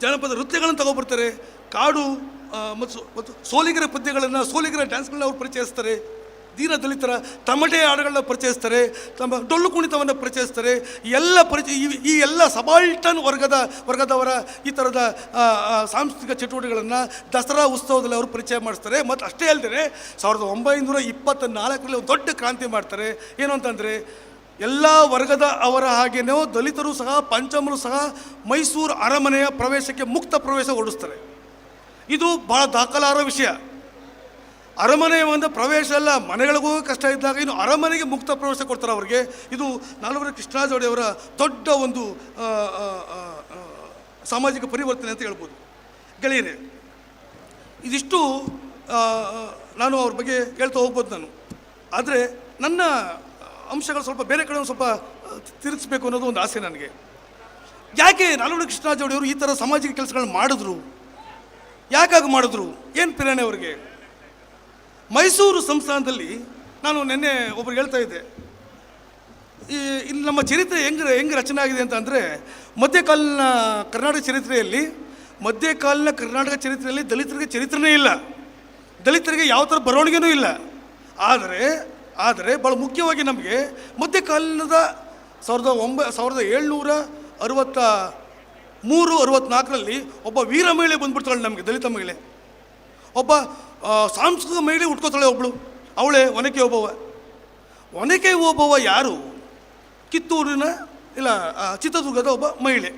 ಜಾನಪದ ನೃತ್ಯಗಳನ್ನು ತಗೊಬರ್ತಾರೆ. ಕಾಡು ಮತ್ತು ಮತ್ತು ಸೋಲಿಗರ ಪದ್ಯಗಳನ್ನು, ಸೋಲಿಗರ ಡ್ಯಾನ್ಸ್ಗಳನ್ನ ಅವ್ರು ಪರಿಚಯಿಸ್ತಾರೆ. ದೀನ ದಲಿತರ ತಮಟೆ ಹಾಡುಗಳನ್ನ ಪರಿಚಯಿಸ್ತಾರೆ. ತಮ್ಮ ಡೊಳ್ಳು ಕುಣಿತವನ್ನು ಪರಿಚಯಿಸ್ತಾರೆ. ಎಲ್ಲ ಪರಿಚಯ ಈ- ಈ ಎಲ್ಲ ಸಬಾಲ್ಟನ್ ವರ್ಗದ, ವರ್ಗದವರ ಈ ಥರದ ಸಾಂಸ್ಕೃತಿಕ ಚಟುವಟಿಕೆಗಳನ್ನು ದಸರಾ ಉತ್ಸವದಲ್ಲಿ ಅವರು ಪರಿಚಯ ಮಾಡಿಸ್ತಾರೆ. ಮತ್ತು ಅಷ್ಟೇ ಅಲ್ಲದೆ ಸಾವಿರದ ಒಂಬೈನೂರ ಇಪ್ಪತ್ತ ನಾಲ್ಕರಲ್ಲಿ ಒಂದು ದೊಡ್ಡ ಕ್ರಾಂತಿ ಮಾಡ್ತಾರೆ. ಏನು ಅಂತಂದರೆ ಎಲ್ಲ ವರ್ಗದ ಅವರ ಹಾಗೇನೋ ದಲಿತರು ಸಹ, ಪಂಚಮರು ಸಹ ಮೈಸೂರು ಅರಮನೆಯ ಪ್ರವೇಶಕ್ಕೆ ಮುಕ್ತ ಪ್ರವೇಶ ಓಡಿಸ್ತಾರೆ ಇದು ಭಾಳ ದಾಖಲಾರ ವಿಷಯ. ಅರಮನೆಯ ಒಂದು ಪ್ರವೇಶ ಅಲ್ಲ, ಮನೆಗಳಿಗೂ ಕಷ್ಟ ಇದ್ದಾಗ ಇನ್ನು ಅರಮನೆಗೆ ಮುಕ್ತ ಪ್ರವೇಶ ಕೊಡ್ತಾರೆ ಅವರಿಗೆ. ಇದು ನಾಲ್ವರ ಕೃಷ್ಣರಾಜ ಒಡೆಯವರ ದೊಡ್ಡ ಒಂದು ಸಾಮಾಜಿಕ ಪರಿವರ್ತನೆ ಅಂತ ಹೇಳ್ಬೋದು. ಗೆಳೆಯರೇ, ಇದಿಷ್ಟು ನಾನು ಅವ್ರ ಬಗ್ಗೆ ಹೇಳ್ತಾ ಹೋಗ್ಬೋದು ನಾನು. ಆದರೆ ನನ್ನ ಅಂಶಗಳು ಸ್ವಲ್ಪ ಬೇರೆ ಕಡೆ ಸ್ವಲ್ಪ ತಿರುಗಿಸ್ಬೇಕು ಅನ್ನೋದು ಒಂದು ಆಸೆ ನನಗೆ. ಯಾಕೆ ನಾಲ್ವಡಿ ಕೃಷ್ಣರಾಜ ಅವರು ಈ ಥರ ಸಾಮಾಜಿಕ ಕೆಲಸಗಳನ್ನ ಮಾಡಿದ್ರು? ಯಾಕಾಗಿ ಮಾಡಿದ್ರು? ಏನು ಪ್ರೇರಣೆ ಅವರಿಗೆ? ಮೈಸೂರು ಸಂಸ್ಥಾನದಲ್ಲಿ ನಾನು ನಿನ್ನೆ ಒಬ್ರಿಗೆ ಹೇಳ್ತಾ ಇದ್ದೆ. ಈ, ಇಲ್ಲಿ ನಮ್ಮ ಚರಿತ್ರೆ ಹೆಂಗೆ ಹೆಂಗೆ ರಚನೆ ಆಗಿದೆ ಅಂತ ಅಂದರೆ, ಮಧ್ಯಕಾಲೀನ ಕರ್ನಾಟಕ ಚರಿತ್ರೆಯಲ್ಲಿ, ಮಧ್ಯಕಾಲೀನ ಕರ್ನಾಟಕ ಚರಿತ್ರೆಯಲ್ಲಿ ದಲಿತರಿಗೆ ಚರಿತ್ರೆನೇ ಇಲ್ಲ. ದಲಿತರಿಗೆ ಯಾವ ಥರ ಬರವಣಿಗೆನೂ ಇಲ್ಲ. ಆದರೆ ಆದರೆ ಭಾಳ ಮುಖ್ಯವಾಗಿ ನಮಗೆ ಮಧ್ಯಕಾಲೀನದ ಸಾವಿರದ ಒಂಬ, ಸಾವಿರದ ಏಳ್ನೂರ ಅರವತ್ತ ಮೂರು, ಅರವತ್ನಾಲ್ಕರಲ್ಲಿ ಒಬ್ಬ ವೀರ ಮಹಿಳೆ ಬಂದ್ಬಿಡ್ತಾಳೆ ನಮಗೆ, ದಲಿತ ಮಹಿಳೆ. ಒಬ್ಬ ಸಾಂಸ್ಕೃತಿಕ ಮಹಿಳೆ ಉಟ್ಕೋತಾಳೆ ಒಬ್ಬಳು ಅವಳೇ ಒನಕೆ ಓಬವ್ವ. ಒನಕೆ ಓಬವ್ವ ಯಾರು? ಕಿತ್ತೂರಿನ, ಇಲ್ಲ ಚಿತ್ರದುರ್ಗದ ಒಬ್ಬ ಮಹಿಳೆ.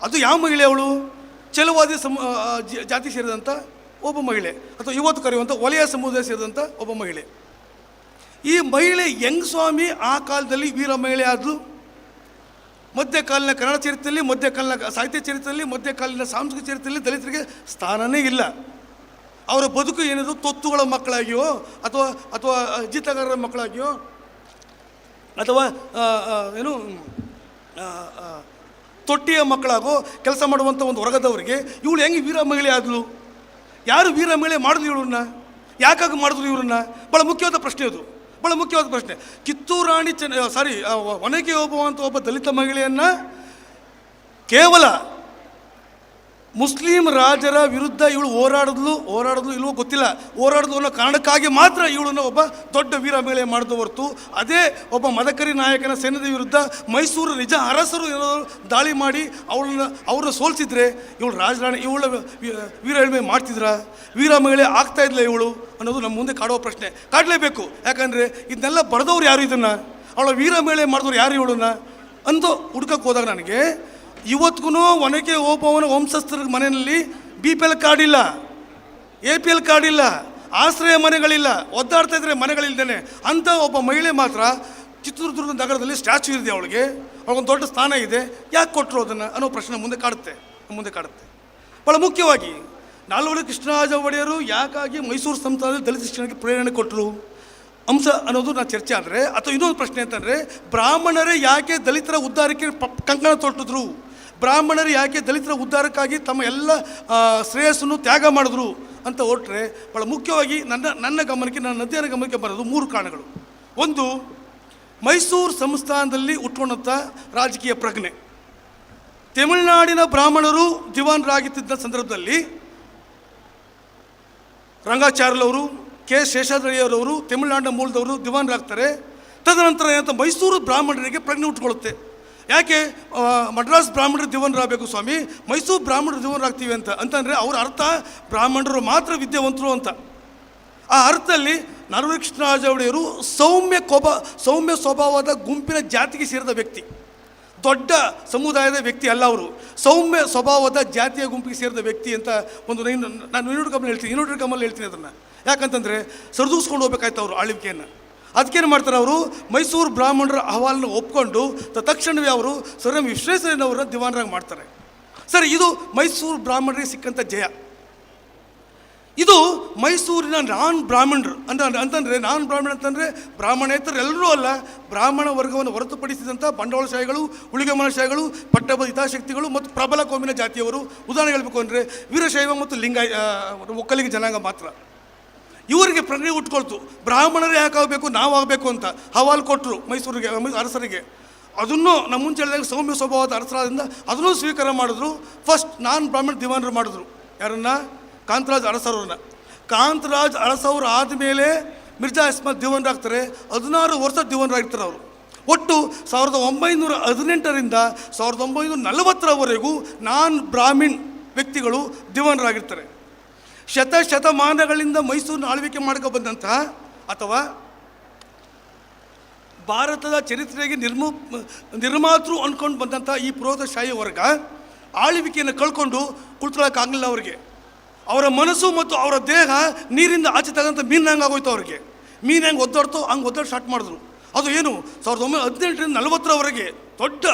ಅದು ಯಾವ ಮಹಿಳೆ ಅವಳು? ಚೆಲುವಾದಿ ಸಮ ಜಾತಿ ಸೇರಿದಂಥ ಒಬ್ಬ ಮಹಿಳೆ, ಅಥವಾ ಇವತ್ತು ಕರೆಯುವಂಥ ವಲಯ ಸಮುದಾಯ ಸೇರಿದಂಥ ಒಬ್ಬ ಮಹಿಳೆ. ಈ ಮಹಿಳೆ ಯಂಗ್ ಸ್ವಾಮಿ, ಆ ಕಾಲದಲ್ಲಿ ವೀರ ಮಹಿಳೆ ಆದಳು ಮಧ್ಯಕಾಲೀನ ಕನ್ನಡ ಚರಿತ್ರೆಯಲ್ಲಿ ಮಧ್ಯಕಾಲೀನ ಸಾಹಿತ್ಯ ಚರಿತ್ರೆಯಲ್ಲಿ ಮಧ್ಯಕಾಲೀನ ಸಾಂಸ್ಕೃತಿಕ ಚರಿತ್ರೆಯಲ್ಲಿ ದಲಿತರಿಗೆ ಸ್ಥಾನವೇ ಇಲ್ಲ. ಅವರ ಬದುಕು ಏನಿದು? ತೊತ್ತುಗಳ ಮಕ್ಕಳಾಗಿಯೋ, ಅಥವಾ ಅಥವಾ ಅಜಿತಗಾರರ ಮಕ್ಕಳಾಗಿಯೋ, ಅಥವಾ ಏನು ತೊಟ್ಟಿಯ ಮಕ್ಕಳಾಗೋ, ಕೆಲಸ ಮಾಡುವಂಥ ಒಂದು ವರ್ಗದವರಿಗೆ ಇವಳು ಹೆಂಗೆ ವೀರ ಮಹಿಳೆ ಆದಳು ಯಾರು ವೀರ ಮಹಿಳೆ ಮಾಡಿದ್ರು ಇವ್ರನ್ನ? ಯಾಕಾಗಿ ಮಾಡಿದ್ರು ಇವ್ರನ್ನ? ಭಾಳ ಮುಖ್ಯವಾದ ಪ್ರಶ್ನೆ ಅದು. ಭಾಳ ಮುಖ್ಯವಾದ ಪ್ರಶ್ನೆ. ಕಿತ್ತೂರು ರಾಣಿ ಚೆನ್ನ ಸಾರಿ ಒನಕೆ ಒಬ್ಬವಂತ ಒಬ್ಬ ದಲಿತ ಮಹಿಳೆಯನ್ನು ಕೇವಲ ಮುಸ್ಲಿಂ ರಾಜರ ವಿರುದ್ಧ ಇವಳು ಹೋರಾಡಿದ್ಲು ಹೋರಾಡಿದ್ಲು ಇಲ್ವೋ ಗೊತ್ತಿಲ್ಲ. ಹೋರಾಡಿದ್ಲು ಅನ್ನೋ ಕಾರಣಕ್ಕಾಗಿ ಮಾತ್ರ ಇವಳನ್ನು ಒಬ್ಬ ದೊಡ್ಡ ವೀರ ಮೇಲೆ ಮಾಡಿದ ಹೊರತು. ಅದೇ ಒಬ್ಬ ಮದಕರಿ ನಾಯಕನ ಸೈನ್ಯದ ವಿರುದ್ಧ ಮೈಸೂರು ನಿಜ ಅರಸರು ಏನೋ ದಾಳಿ ಮಾಡಿ ಅವಳನ್ನ, ಅವ್ರನ್ನ ಸೋಲಿಸಿದ್ರೆ ಇವಳು ರಾಜರಾಣಿ, ಇವಳ ವೀರ ಹೇಳ್ಮೆ ಮಾಡ್ತಿದ್ರ? ವೀರ ಮಹಿಳೆ ಆಗ್ತಾ ಇದ್ಲ ಇವಳು ಅನ್ನೋದು ನಮ್ಮ ಮುಂದೆ ಕಾಡುವ ಪ್ರಶ್ನೆ. ಕಾಡಲೇಬೇಕು. ಯಾಕಂದರೆ ಇದನ್ನೆಲ್ಲ ಬರೆದವ್ರು ಯಾರು ಇದನ್ನು? ಅವಳ ವೀರ ಮಹಿಳೆ ಮಾಡಿದವ್ರು ಯಾರು ಇವಳನ್ನ? ಅಂದು ಹುಡ್ಕಕ್ಕೆ ಹೋದಾಗ ನನಗೆ ಇವತ್ತಿಗೂ ಒನಕೆ ಓಪವನ ವಂಶಸ್ಥರ ಮನೆಯಲ್ಲಿ ಬಿ ಪಿ ಎಲ್ ಕಾರ್ಡ್ ಇಲ್ಲ ಎ ಪಿ ಎಲ್ ಕಾರ್ಡ್ ಇಲ್ಲ, ಆಶ್ರಯ ಮನೆಗಳಿಲ್ಲ, ಒದ್ದಾಡ್ತಾ ಇದ್ರೆ ಮನೆಗಳಿಲ್ದೇನೆ. ಅಂಥ ಒಬ್ಬ ಮಹಿಳೆ ಮಾತ್ರ ಚಿತ್ರದುರ್ಗ ನಗರದಲ್ಲಿ ಸ್ಟ್ಯಾಚ್ಯೂ ಇದೆ ಅವಳಿಗೆ. ಅವಳಿಗೊಂದು ದೊಡ್ಡ ಸ್ಥಾನ ಇದೆ. ಯಾಕೆ ಕೊಟ್ಟರು ಅದನ್ನು ಅನ್ನೋ ಪ್ರಶ್ನೆ ಮುಂದೆ ಕಾಡುತ್ತೆ ಮುಂದೆ ಕಾಡುತ್ತೆ. ಭಾಳ ಮುಖ್ಯವಾಗಿ ನಾಲ್ವಡಿ ಕೃಷ್ಣರಾಜ ಒಡೆಯರು ಯಾಕಾಗಿ ಮೈಸೂರು ಸಂಸ್ಥಾನದಲ್ಲಿ ದಲಿತ ಶಿಕ್ಷಣಕ್ಕೆ ಪ್ರೇರಣೆ ಕೊಟ್ಟರು ಅಂಶ ಅನ್ನೋದು ನಾನು ಚರ್ಚೆ ಆದರೆ, ಅಥವಾ ಇನ್ನೊಂದು ಪ್ರಶ್ನೆ ಅಂತಂದರೆ, ಬ್ರಾಹ್ಮಣರೇ ಯಾಕೆ ದಲಿತರ ಉದ್ಧಾರಕ್ಕೆ ಕಂಕಣ ತೊಟ್ಟಿದ್ರು? ಬ್ರಾಹ್ಮಣರು ಯಾಕೆ ದಲಿತರ ಉದ್ಧಾರಕ್ಕಾಗಿ ತಮ್ಮ ಎಲ್ಲ ಶ್ರೇಯಸ್ಸನ್ನು ತ್ಯಾಗ ಮಾಡಿದ್ರು ಅಂತ ಹೊರಟ್ರೆ ಭಾಳ ಮುಖ್ಯವಾಗಿ ನನ್ನ ನನ್ನ ಗಮನಕ್ಕೆ, ನನ್ನ ಅಧ್ಯಯನ ಗಮನಕ್ಕೆ ಬರೋದು ಮೂರು ಕಾರಣಗಳು. ಒಂದು, ಮೈಸೂರು ಸಂಸ್ಥಾನದಲ್ಲಿ ಉಟ್ಕೊಂಡಂಥ ರಾಜಕೀಯ ಪ್ರಜ್ಞೆ. ತಮಿಳುನಾಡಿನ ಬ್ರಾಹ್ಮಣರು ದಿವಾನರಾಗುತ್ತಿದ್ದ ಸಂದರ್ಭದಲ್ಲಿ ರಂಗಾಚಾರ್ಯವರು ಕೆ. ಶೇಷಾದ್ರಯ್ಯರವರು ತಮಿಳುನಾಡಿನ ಮೂಲದವರು ದಿವಾನರಾಗ್ತಾರೆ. ತದನಂತರ ಏನಂತ ಮೈಸೂರು ಬ್ರಾಹ್ಮಣರಿಗೆ ಪ್ರಜ್ಞೆ ಉಟ್ಕೊಳ್ಳುತ್ತೆ ಯಾಕೆ? ಮಡ್ರಾಸ್ ಬ್ರಾಹ್ಮಣರು ದಿವನರಾಗಬೇಕು ಸ್ವಾಮಿ. ಮೈಸೂರು ಬ್ರಾಹ್ಮಣರು ದಿವನರಾಗ್ತೀವಿ ಅಂತ. ಅಂತಂದರೆ ಅವ್ರ ಅರ್ಥ ಬ್ರಾಹ್ಮಣರು ಮಾತ್ರ ವಿದ್ಯಾವಂತರು ಅಂತ. ಆ ಅರ್ಥದಲ್ಲಿ ನರವರಿ ಕೃಷ್ಣರಾಜ ಒಡೆಯರು ಸೌಮ್ಯ ಕೋಪ, ಸೌಮ್ಯ ಸ್ವಭಾವದ ಗುಂಪಿನ ಜಾತಿಗೆ ಸೇರಿದ ವ್ಯಕ್ತಿ. ದೊಡ್ಡ ಸಮುದಾಯದ ವ್ಯಕ್ತಿ ಅಲ್ಲ ಅವರು. ಸೌಮ್ಯ ಸ್ವಭಾವದ ಜಾತಿಯ ಗುಂಪಿಗೆ ಸೇರಿದ ವ್ಯಕ್ತಿ ಅಂತ ಒಂದು ನಾನು ನಾನು ಇನ್ನೊಂದು ಗಮನ ಹೇಳ್ತೀನಿ ಇನ್ನೂರು ಕಮ್ಮಲ್ಲಿ ಹೇಳ್ತೀನಿ ಅದನ್ನು. ಯಾಕಂತಂದರೆ ಸರಿದೂಸ್ಕೊಂಡು ಹೋಗ್ಬೇಕಾಯ್ತು ಅವರು ಆಳ್ವಿಕೆಯನ್ನು. ಅದಕ್ಕೇನು ಮಾಡ್ತಾರೆ ಅವರು? ಮೈಸೂರು ಬ್ರಾಹ್ಮಣರ ಅಹವಾಲನ್ನು ಒಪ್ಕೊಂಡು ತಕ್ಷಣವೇ ಅವರು ಸರ್ ಎಂ ದಿವಾನರಾಗಿ ಮಾಡ್ತಾರೆ. ಸರ್, ಇದು ಮೈಸೂರು ಬ್ರಾಹ್ಮಣರಿಗೆ ಸಿಕ್ಕಂಥ ಜಯ. ಇದು ಮೈಸೂರಿನ ನಾನ್ ಬ್ರಾಹ್ಮಣರು ಅಂತ ಅಂತಂದರೆ, ನಾನ್ ಬ್ರಾಹ್ಮಣ ಅಂತಂದರೆ ಬ್ರಾಹ್ಮಣೇತರ ಎಲ್ಲರೂ ಅಲ್ಲ, ಬ್ರಾಹ್ಮಣ ವರ್ಗವನ್ನು ಹೊರತುಪಡಿಸಿದಂಥ ಬಂಡವಾಳಶಾಹಿಗಳು ಉಳಿಗಮನಶಾಹಿಗಳು ಪಟ್ಟಭದ್ರ ಹಿತಾಶಕ್ತಿಗಳು ಮತ್ತು ಪ್ರಬಲ ಕೋಮಿನ ಜಾತಿಯವರು. ಉದಾಹರಣೆ ಹೇಳಬೇಕು ಅಂದರೆ, ವೀರಶೈವ ಮತ್ತು ಲಿಂಗಾಯ ಒಕ್ಕಲಿಗ ಜನಾಂಗ ಮಾತ್ರ. ಇವರಿಗೆ ಪ್ರಜ್ಞೆ ಉಟ್ಕೊಳ್ತು. ಬ್ರಾಹ್ಮಣರೇ ಯಾಕಾಗಬೇಕು ನಾವು ಆಗಬೇಕು ಅಂತ ಹವಾಲು ಕೊಟ್ಟರು ಮೈಸೂರಿಗೆ ಅರಸರಿಗೆ. ಅದನ್ನು ನಮ್ಮ ಮುಂಚೆ ಹೇಳಿದಾಗ ಸೌಮ್ಯ ಸ್ವಭಾವದ ಅರಸರಾದಿಂದ ಅದನ್ನು ಸ್ವೀಕಾರ ಮಾಡಿದ್ರು. ಫಸ್ಟ್ ನಾನ್ ಬ್ರಾಹ್ಮಣ ದಿವಾನರು ಮಾಡಿದ್ರು. ಯಾರನ್ನ? ಕಾಂತರಾಜ್ ಅರಸರವ್ರನ್ನ ಕಾಂತರಾಜ್ ಅರಸವ್ರು ಆದಮೇಲೆ ಮಿರ್ಜಾ ಇಸ್ಮಾತ್ ದಿವನರಾಗ್ತಾರೆ ಹದಿನಾರು ವರ್ಷ ದಿವಾನರಾಗಿರ್ತಾರೆ ಅವರು. ಒಟ್ಟು ಸಾವಿರದ ಒಂಬೈನೂರ ಹದಿನೆಂಟರಿಂದ ಸಾವಿರದ ಒಂಬೈನೂರ ನಲವತ್ತರವರೆಗೂ ನಾನ್ ಬ್ರಾಹ್ಮಿಣ್ ವ್ಯಕ್ತಿಗಳು ದಿವಾನರಾಗಿರ್ತಾರೆ. ಶತ ಶತಮಾನಗಳಿಂದ ಮೈಸೂರಿನ ಆಳ್ವಿಕೆ ಮಾಡ್ಕೊ ಬಂದಂತಹ ಅಥವಾ ಭಾರತದ ಚರಿತ್ರೆಗೆ ನಿರ್ಮ, ನಿರ್ಮಾತೃ ಅಂದ್ಕೊಂಡು ಬಂದಂಥ ಈ ಪುರೋಧಶಾಹಿ ವರ್ಗ ಆಳ್ವಿಕೆಯನ್ನು ಕಳ್ಕೊಂಡು ಕುಳ್ಕೊಳ್ಳೋಕ್ಕಾಗಲಿಲ್ಲ ಅವರಿಗೆ. ಅವರ ಮನಸ್ಸು ಮತ್ತು ಅವರ ದೇಹ ನೀರಿಂದ ಆಚೆ ತಗಂತ ಮೀನು ಹಂಗೆ ಆಗೋಯ್ತು ಅವ್ರಿಗೆ. ಮೀನು ಹೆಂಗೆ ಒದ್ದಾಡ್ತೋ ಹಂಗೆ ಒದ್ದಾಡಿ ಸ್ಟಾರ್ಟ್ ಮಾಡಿದ್ರು. ಅದು ಏನು, ಸಾವಿರದ ಒಂಬೈನೂರ ಹದಿನೆಂಟರಿಂದ ನಲವತ್ತರವರೆಗೆ ದೊಡ್ಡ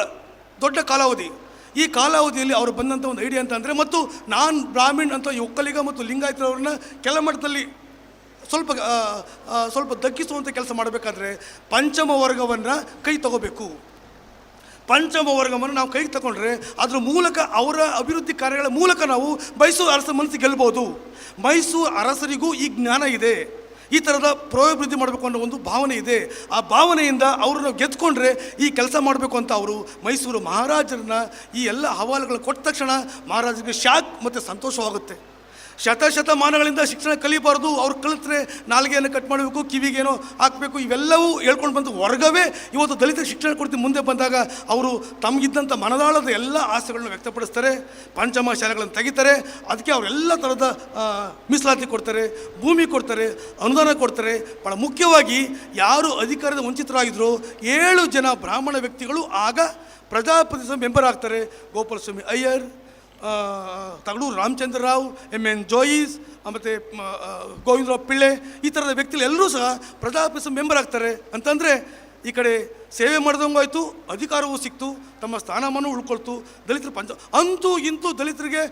ದೊಡ್ಡ ಕಾಲಾವಧಿ. ಈ ಕಾಲಾವಧಿಯಲ್ಲಿ ಅವರು ಬಂದಂಥ ಒಂದು ಐಡಿಯಾ ಅಂತ ಅಂದರೆ ಮತ್ತು ನಾನ್ ಬ್ರಾಹ್ಮಿಣ್ ಅಂತ ಈ ಒಕ್ಕಲಿಗ ಮತ್ತು ಲಿಂಗಾಯತರವ್ರನ್ನ ಕೆಲ ಮಟ್ಟದಲ್ಲಿ ಸ್ವಲ್ಪ ಸ್ವಲ್ಪ ದಕ್ಕಿಸುವಂಥ ಕೆಲಸ ಮಾಡಬೇಕಾದ್ರೆ ಪಂಚಮ ವರ್ಗವನ್ನು ಕೈ ತಗೋಬೇಕು. ಪಂಚಮ ವರ್ಗವನ್ನು ನಾವು ಕೈಗೆ ತಗೊಂಡ್ರೆ ಅದರ ಮೂಲಕ ಅವರ ಅಭಿವೃದ್ಧಿ ಕಾರ್ಯಗಳ ಮೂಲಕ ನಾವು ಮೈಸೂರು ಅರಸ ಮನಸ್ಸು ಗೆಲ್ಬೋದು. ಮೈಸೂರು ಅರಸರಿಗೂ ಈ ಜ್ಞಾನ ಇದೆ. ಈ ಥರದ ಪ್ರಯೋಭಿವೃದ್ಧಿ ಮಾಡಬೇಕು ಅನ್ನೋ ಒಂದು ಭಾವನೆ ಇದೆ. ಆ ಭಾವನೆಯಿಂದ ಅವರನ್ನು ಗೆದ್ದುಕೊಂಡ್ರೆ ಈ ಕೆಲಸ ಮಾಡಬೇಕು ಅಂತ ಅವರು ಮೈಸೂರು ಮಹಾರಾಜರನ್ನ ಈ ಎಲ್ಲ ಹವಾಲುಗಳು ಕೊಟ್ಟ ತಕ್ಷಣ ಮಹಾರಾಜರಿಗೆ ಶಾಕ್ ಮತ್ತು ಸಂತೋಷವಾಗುತ್ತೆ. ಶತಶತಮಾನಗಳಿಂದ ಶಿಕ್ಷಣ ಕಲಿಬಾರ್ದು ಅವ್ರು ಕಲಿತ್ರೆ ನಾಲ್ಗೆಯನ್ನು ಕಟ್ ಮಾಡಬೇಕು, ಕಿವಿಗೇನೋ ಹಾಕಬೇಕು, ಇವೆಲ್ಲವೂ ಹೇಳ್ಕೊಂಡು ಬಂದು ವರ್ಗವೇ ಇವತ್ತು ದಲಿತ ಶಿಕ್ಷಣ ಕೊಡ್ತೀವಿ ಮುಂದೆ ಬಂದಾಗ ಅವರು ತಮಗಿದ್ದಂಥ ಮನದಾಳದ ಎಲ್ಲ ಆಸೆಗಳನ್ನ ವ್ಯಕ್ತಪಡಿಸ್ತಾರೆ, ಪಂಚಮ ಶಾಲೆಗಳನ್ನು ತೆಗಿತಾರೆ, ಅದಕ್ಕೆ ಅವರೆಲ್ಲ ಥರದ ಮೀಸಲಾತಿ ಕೊಡ್ತಾರೆ, ಭೂಮಿ ಕೊಡ್ತಾರೆ, ಅನುದಾನ ಕೊಡ್ತಾರೆ. ಭಾಳ ಮುಖ್ಯವಾಗಿ ಯಾರು ಅಧಿಕಾರದ ವಂಚಿತರಾಗಿದ್ದರು ಏಳು ಜನ ಬ್ರಾಹ್ಮಣ ವ್ಯಕ್ತಿಗಳು ಆಗ ಪ್ರಜಾಪ್ರತಿ ಮೆಂಬರ್ ಆಗ್ತಾರೆ. Gopalaswami Iyer Tagadur Ramachandra Rao M N. Jois ಮತ್ತು ಗೋವಿಂದರಾವ್ ಪಿಳ್ಳೆ, ಈ ಥರದ ವ್ಯಕ್ತಿಗಳು ಎಲ್ಲರೂ ಸಹ ಪ್ರಜಾಪಿಸ ಮೆಂಬರ್ ಆಗ್ತಾರೆ. ಅಂತಂದರೆ, ಈ ಕಡೆ ಸೇವೆ ಮಾಡಿದಂಗಾಯಿತು ಅಧಿಕಾರವೂ ಸಿಕ್ತು, ತಮ್ಮ ಸ್ಥಾನಮಾನ ಉಳ್ಕೊಳ್ತು, ದಲಿತರು ಪಂಚ ಅಂತೂ ಇಂತೂ ದಲಿತರಿಗೆ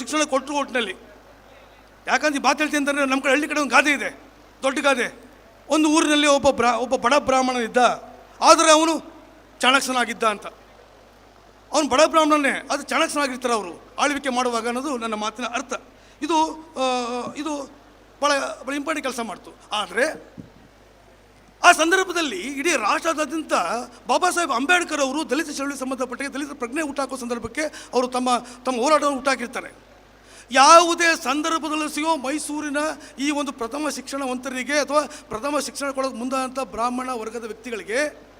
ಶಿಕ್ಷಣ ಕೊಟ್ಟರು ಒಟ್ಟಿನಲ್ಲಿ ಯಾಕಂದ್ರೆ ಈ ಮಾತು ಹೇಳ್ತೀನಿ ಅಂತಂದರೆ ನಮ್ಮ ಕಡೆ ಹಳ್ಳಿ ಕಡೆ ಒಂದು ಗಾದೆ ಇದೆ, ದೊಡ್ಡ ಗಾದೆ. ಒಂದು ಊರಿನಲ್ಲಿ ಒಬ್ಬ ಬ್ರಾ, ಒಬ್ಬ ಬಡ ಬ್ರಾಹ್ಮಣನಿದ್ದ, ಆದರೆ ಅವನು ಚಾಣಕ್ಷನಾಗಿದ್ದ ಅಂತ. ಅವನು ಬಡ ಬ್ರಾಹ್ಮಣನೇ, ಅದು ಚಾಣಕ್ಷನಾಗಿರ್ತಾರೆ ಅವರು. ಆಳ್ವಿಕೆ ಮಾಡುವಾಗ ಅನ್ನೋದು ನನ್ನ ಮಾತಿನ ಅರ್ಥ. ಇದು ಇದು ಭಾಳ ಭಾಳ ಇಂಪಾರ್ಟೆಂಟ್ ಕೆಲಸ ಮಾಡ್ತು. ಆದರೆ, ಆ ಸಂದರ್ಭದಲ್ಲಿ ಇಡೀ ರಾಷ್ಟ್ರದಾದ್ಯಂತ ಬಾಬಾ ಸಾಹೇಬ್ ಅಂಬೇಡ್ಕರ್ ಅವರು ದಲಿತ ಚಳವಳಿ ಸಂಬಂಧಪಟ್ಟ ದಲಿತ ಪ್ರಜ್ಞೆ ಹುಟ್ಟಾಕೋ ಸಂದರ್ಭಕ್ಕೆ ಅವರು ತಮ್ಮ ತಮ್ಮ ಹೋರಾಟವನ್ನು ಹುಟ್ಟಾಕಿರ್ತಾರೆ ಯಾವುದೇ ಸಂದರ್ಭದಲ್ಲೂ ಸಿಗೋ ಮೈಸೂರಿನ ಈ ಒಂದು ಪ್ರಥಮ ಶಿಕ್ಷಣವಂತರಿಗೆ ಅಥವಾ ಪ್ರಥಮ ಶಿಕ್ಷಣ ಕೊಡೋದು ಮುಂದಾದಂಥ ಬ್ರಾಹ್ಮಣ ವರ್ಗದ ವ್ಯಕ್ತಿಗಳಿಗೆ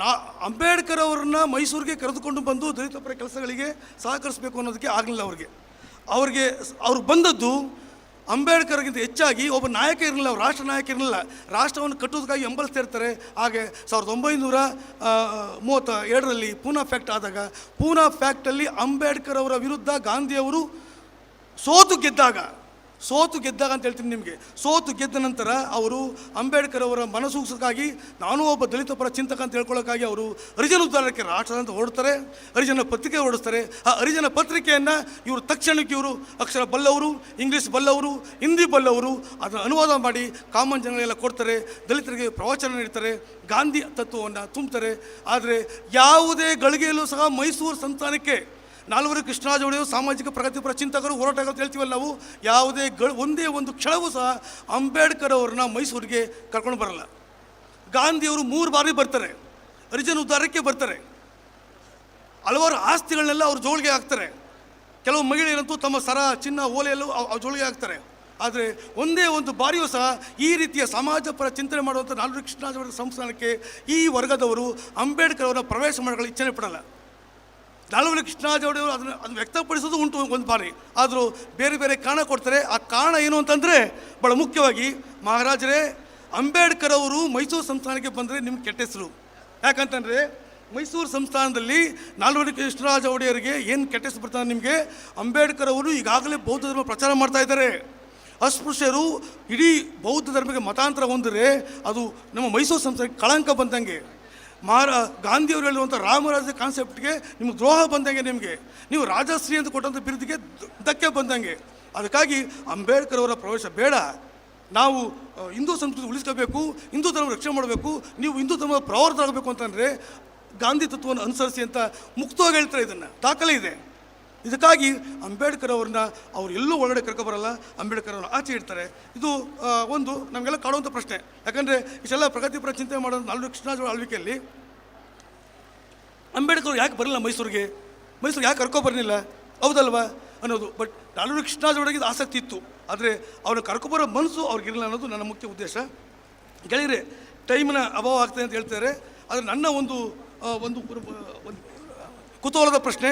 ನಾ ಅಂಬೇಡ್ಕರ್ ಅವ್ರನ್ನ ಮೈಸೂರಿಗೆ ಕರೆದುಕೊಂಡು ಬಂದು ದಲಿತ ಪರ ಕೆಲಸಗಳಿಗೆ ಸಹಕರಿಸಬೇಕು ಅನ್ನೋದಕ್ಕೆ ಆಗಲಿಲ್ಲ ಅವ್ರಿಗೆ. ಅವ್ರಿಗೆ ಅವ್ರು ಬಂದದ್ದು ಅಂಬೇಡ್ಕರ್ಗಿಂತ ಹೆಚ್ಚಾಗಿ ಒಬ್ಬ ನಾಯಕ ಇರಲಿಲ್ಲ ಅವ್ರು ರಾಷ್ಟ್ರ ನಾಯಕ ಇರಲಿಲ್ಲ. ರಾಷ್ಟ್ರವನ್ನು ಕಟ್ಟೋದಕ್ಕಾಗಿ ಇರ್ತಾರೆ ಹಾಗೆ ಸಾವಿರದ ಒಂಬೈನೂರ ಮೂವತ್ತ ಎರಡರಲ್ಲಿ ಪೂನಾ ಫ್ಯಾಕ್ಟ್ ಆದಾಗ, ಪೂನಾ ಫ್ಯಾಕ್ಟಲ್ಲಿ ಅಂಬೇಡ್ಕರ್ ಅವರ ವಿರುದ್ಧ ಗಾಂಧಿಯವರು ಸೋತು ಗೆದ್ದಾಗ ಸೋತು ಗೆದ್ದಾಗ ಅಂತ ಹೇಳ್ತೀನಿ ನಿಮಗೆ. ಸೋತು ಗೆದ್ದ ನಂತರ ಅವರು ಅಂಬೇಡ್ಕರ್ ಅವರ ಮನಸೂಸಕ್ಕಾಗಿ ನಾನು ಒಬ್ಬ ದಲಿತ ಪರ ಚಿಂತಕ ಅಂತ ಹೇಳ್ಕೊಳ್ಳೋಕ್ಕಾಗಿ ಅವರು ಹರಿಜನ ರಾಷ್ಟ್ರ ಅಂತ ಹೊರಡ್ತಾರೆ, ಹರಿಜನ ಪತ್ರಿಕೆ ಹೊರಡಿಸ್ತಾರೆ. ಆ ಹರಿಜನ ಪತ್ರಿಕೆಯನ್ನು ಇವರು ತಕ್ಷಣಕ್ಕೆ ಇವರು ಅಕ್ಷರ ಬಲ್ಲವರು, ಇಂಗ್ಲೀಷ್ ಬಲ್ಲವರು, ಹಿಂದಿ ಬಲ್ಲವರು, ಅದನ್ನು ಅನುವಾದ ಮಾಡಿ ಕಾಮನ್ ಜನಗಳೆಲ್ಲ ಕೊಡ್ತಾರೆ, ದಲಿತರಿಗೆ ಪ್ರವಚನ ನೀಡ್ತಾರೆ, ಗಾಂಧಿ ತತ್ವವನ್ನು ತುಂಬ್ತಾರೆ. ಆದರೆ ಯಾವುದೇ ಗಳಿಗೆಯಲ್ಲೂ ಸಹ ಮೈಸೂರು ಸಂಸ್ಥಾನಕ್ಕೆ ನಾಲ್ವರು ಕೃಷ್ಣರಾಜ ಸಾಮಾಜಿಕ ಪ್ರಗತಿಪರ ಚಿಂತಕರು ಹೋರಾಟಗಳು ಹೇಳ್ತೀವಲ್ಲ ನಾವು, ಯಾವುದೇ ಗ, ಒಂದೇ ಒಂದು ಕ್ಷಣವೂ ಸಹ ಅಂಬೇಡ್ಕರ್ ಅವ್ರನ್ನ ಮೈಸೂರಿಗೆ ಕರ್ಕೊಂಡು ಬರಲ್ಲ. ಗಾಂಧಿಯವರು ಮೂರು ಬಾರಿ ಬರ್ತಾರೆ ಹರಿಜನ ಉದ್ಧಾರಕ್ಕೆ ಬರ್ತಾರೆ. ಹಲವಾರು ಆಸ್ತಿಗಳನ್ನೆಲ್ಲ ಅವ್ರ ಜೋಳಿಗೆ ಹಾಕ್ತಾರೆ. ಕೆಲವು ಮಹಿಳೆಯರಂತೂ ತಮ್ಮ ಸರ, ಚಿನ್ನ ಓಲೆಯಲ್ಲೂ ಅವ್- ಅವ್ ಜೋಳಿಗೆ ಹಾಕ್ತಾರೆ. ಆದರೆ ಒಂದೇ ಒಂದು ಬಾರಿಯೂ ಸಹ ಈ ರೀತಿಯ ಸಮಾಜ ಪರ ಚಿಂತನೆ ಮಾಡುವಂಥ ನಾಲ್ವರು ಕೃಷ್ಣರಾಜ ಸಂಸ್ಥಾನಕ್ಕೆ ಈ ವರ್ಗದವರು ಅಂಬೇಡ್ಕರ್ ಅವರ ಪ್ರವೇಶ ಮಾಡಲು ಇಚ್ಛನೆ ಪಡಲ್ಲ. ನಾಲ್ವರು ಕೃಷ್ಣರಾಜ ಒಡೆಯವರು ಅದನ್ನು ಅದನ್ನು ವ್ಯಕ್ತಪಡಿಸೋದು ಉಂಟು ಒಂದು ಬಾರಿ. ಆದರೂ ಬೇರೆ ಬೇರೆ ಕಾರಣ ಕೊಡ್ತಾರೆ. ಆ ಕಾರಣ ಏನು ಅಂತಂದರೆ ಭಾಳ ಮುಖ್ಯವಾಗಿ ಮಹಾರಾಜರೇ, ಅಂಬೇಡ್ಕರ್ ಅವರು ಮೈಸೂರು ಸಂಸ್ಥಾನಕ್ಕೆ ಬಂದರೆ ನಿಮ್ಗೆ ಕೆಟ್ಟ ಹೆಸರು. ಯಾಕಂತಂದರೆ, ಮೈಸೂರು ಸಂಸ್ಥಾನದಲ್ಲಿ ನಾಲ್ವರು ಕೃಷ್ಣರಾಜ ಒಡೆಯರಿಗೆ ಏನು ಕೆಟ್ಟ ಹೆಸರು ಬರ್ತಾರೆ ನಿಮಗೆ? ಅಂಬೇಡ್ಕರ್ ಅವರು ಈಗಾಗಲೇ ಬೌದ್ಧ ಧರ್ಮ ಪ್ರಚಾರ ಮಾಡ್ತಾ ಇದ್ದಾರೆ. ಅಸ್ಪೃಶ್ಯರು ಇಡೀ ಬೌದ್ಧ ಧರ್ಮಕ್ಕೆ ಮತಾಂತರ ಹೊಂದರೆ ಅದು ನಮ್ಮ ಮೈಸೂರು ಸಂಸ್ಥಾನಕ್ಕೆ ಕಳಂಕ ಬಂದಂಗೆ. ಮಹಾರ ಗಾಂಧಿಯವರು ಹೇಳುವಂಥ ರಾಮರಾಜ್ಯ ಕಾನ್ಸೆಪ್ಟ್ಗೆ ನಿಮ್ಗೆ ದ್ರೋಹ ಬಂದಂಗೆ ನಿಮಗೆ. ನೀವು ರಾಜಶ್ರೀ ಅಂತ ಕೊಟ್ಟಂಥ ಬಿರುದಿಗೆ ಧಕ್ಕೆ ಬಂದಂಗೆ. ಅದಕ್ಕಾಗಿ ಅಂಬೇಡ್ಕರ್ ಅವರ ಪ್ರವೇಶ ಬೇಡ. ನಾವು ಹಿಂದೂ ಸಂಸ್ಕೃತಿ ಉಳಿಸ್ಕೋಬೇಕು, ಹಿಂದೂ ಧರ್ಮ ರಕ್ಷಣೆ ಮಾಡಬೇಕು, ನೀವು ಹಿಂದೂ ಧರ್ಮದ ಪ್ರವರ್ತರಾಗಬೇಕು ಅಂತಂದರೆ ಗಾಂಧಿ ತತ್ವವನ್ನು ಅನುಸರಿಸಿ ಅಂತ ಮುಕ್ತವಾಗಿ ಹೇಳ್ತಾರೆ ಇದನ್ನು. ದಾಖಲೆ ಇದೆ. ಇದಕ್ಕಾಗಿ ಅಂಬೇಡ್ಕರ್ ಅವ್ರನ್ನ ಅವ್ರು ಎಲ್ಲೂ ಒಳಗಡೆ ಕರ್ಕೊಬರಲ್ಲ ಅಂಬೇಡ್ಕರ್ ಅವ್ರನ್ನ ಆಚೆ ಇಡ್ತಾರೆ ಇದು ಒಂದು ನಮಗೆಲ್ಲ ಕಾಡುವಂಥ ಪ್ರಶ್ನೆ. ಯಾಕಂದರೆ ಇಷ್ಟೆಲ್ಲ ಪ್ರಗತಿಪರ ಚಿಂತೆ ಮಾಡೋದು ನಾಲ್ಕು ಕೃಷ್ಣರಾಜ ಆಳ್ವಿಕೆಯಲ್ಲಿ ಅಂಬೇಡ್ಕರ್ ಯಾಕೆ ಬರಲಿಲ್ಲ ಮೈಸೂರಿಗೆ? ಮೈಸೂರಿಗೆ ಯಾಕೆ ಕರ್ಕೊ ಬರಲಿಲ್ಲ? ಹೌದಲ್ವಾ? ಅನ್ನೋದು. ಬಟ್ ನಾಲ್ವರು ಕೃಷ್ಣರಾಜ ಇದು ಆಸಕ್ತಿ ಇತ್ತು. ಆದರೆ ಅವ್ರನ್ನ ಕರ್ಕೊಬರೋ ಮನಸ್ಸು ಅವ್ರಿಗಿರಲಿಲ್ಲ ಅನ್ನೋದು ನನ್ನ ಮುಖ್ಯ ಉದ್ದೇಶ. ಗೆಳೆಯರೆ, ಟೈಮಿನ ಅಭಾವ ಆಗ್ತದೆ ಅಂತ ಹೇಳ್ತಾರೆ. ಆದರೆ ನನ್ನ ಒಂದು ಒಂದು ಕುತೂಹಲದ ಪ್ರಶ್ನೆ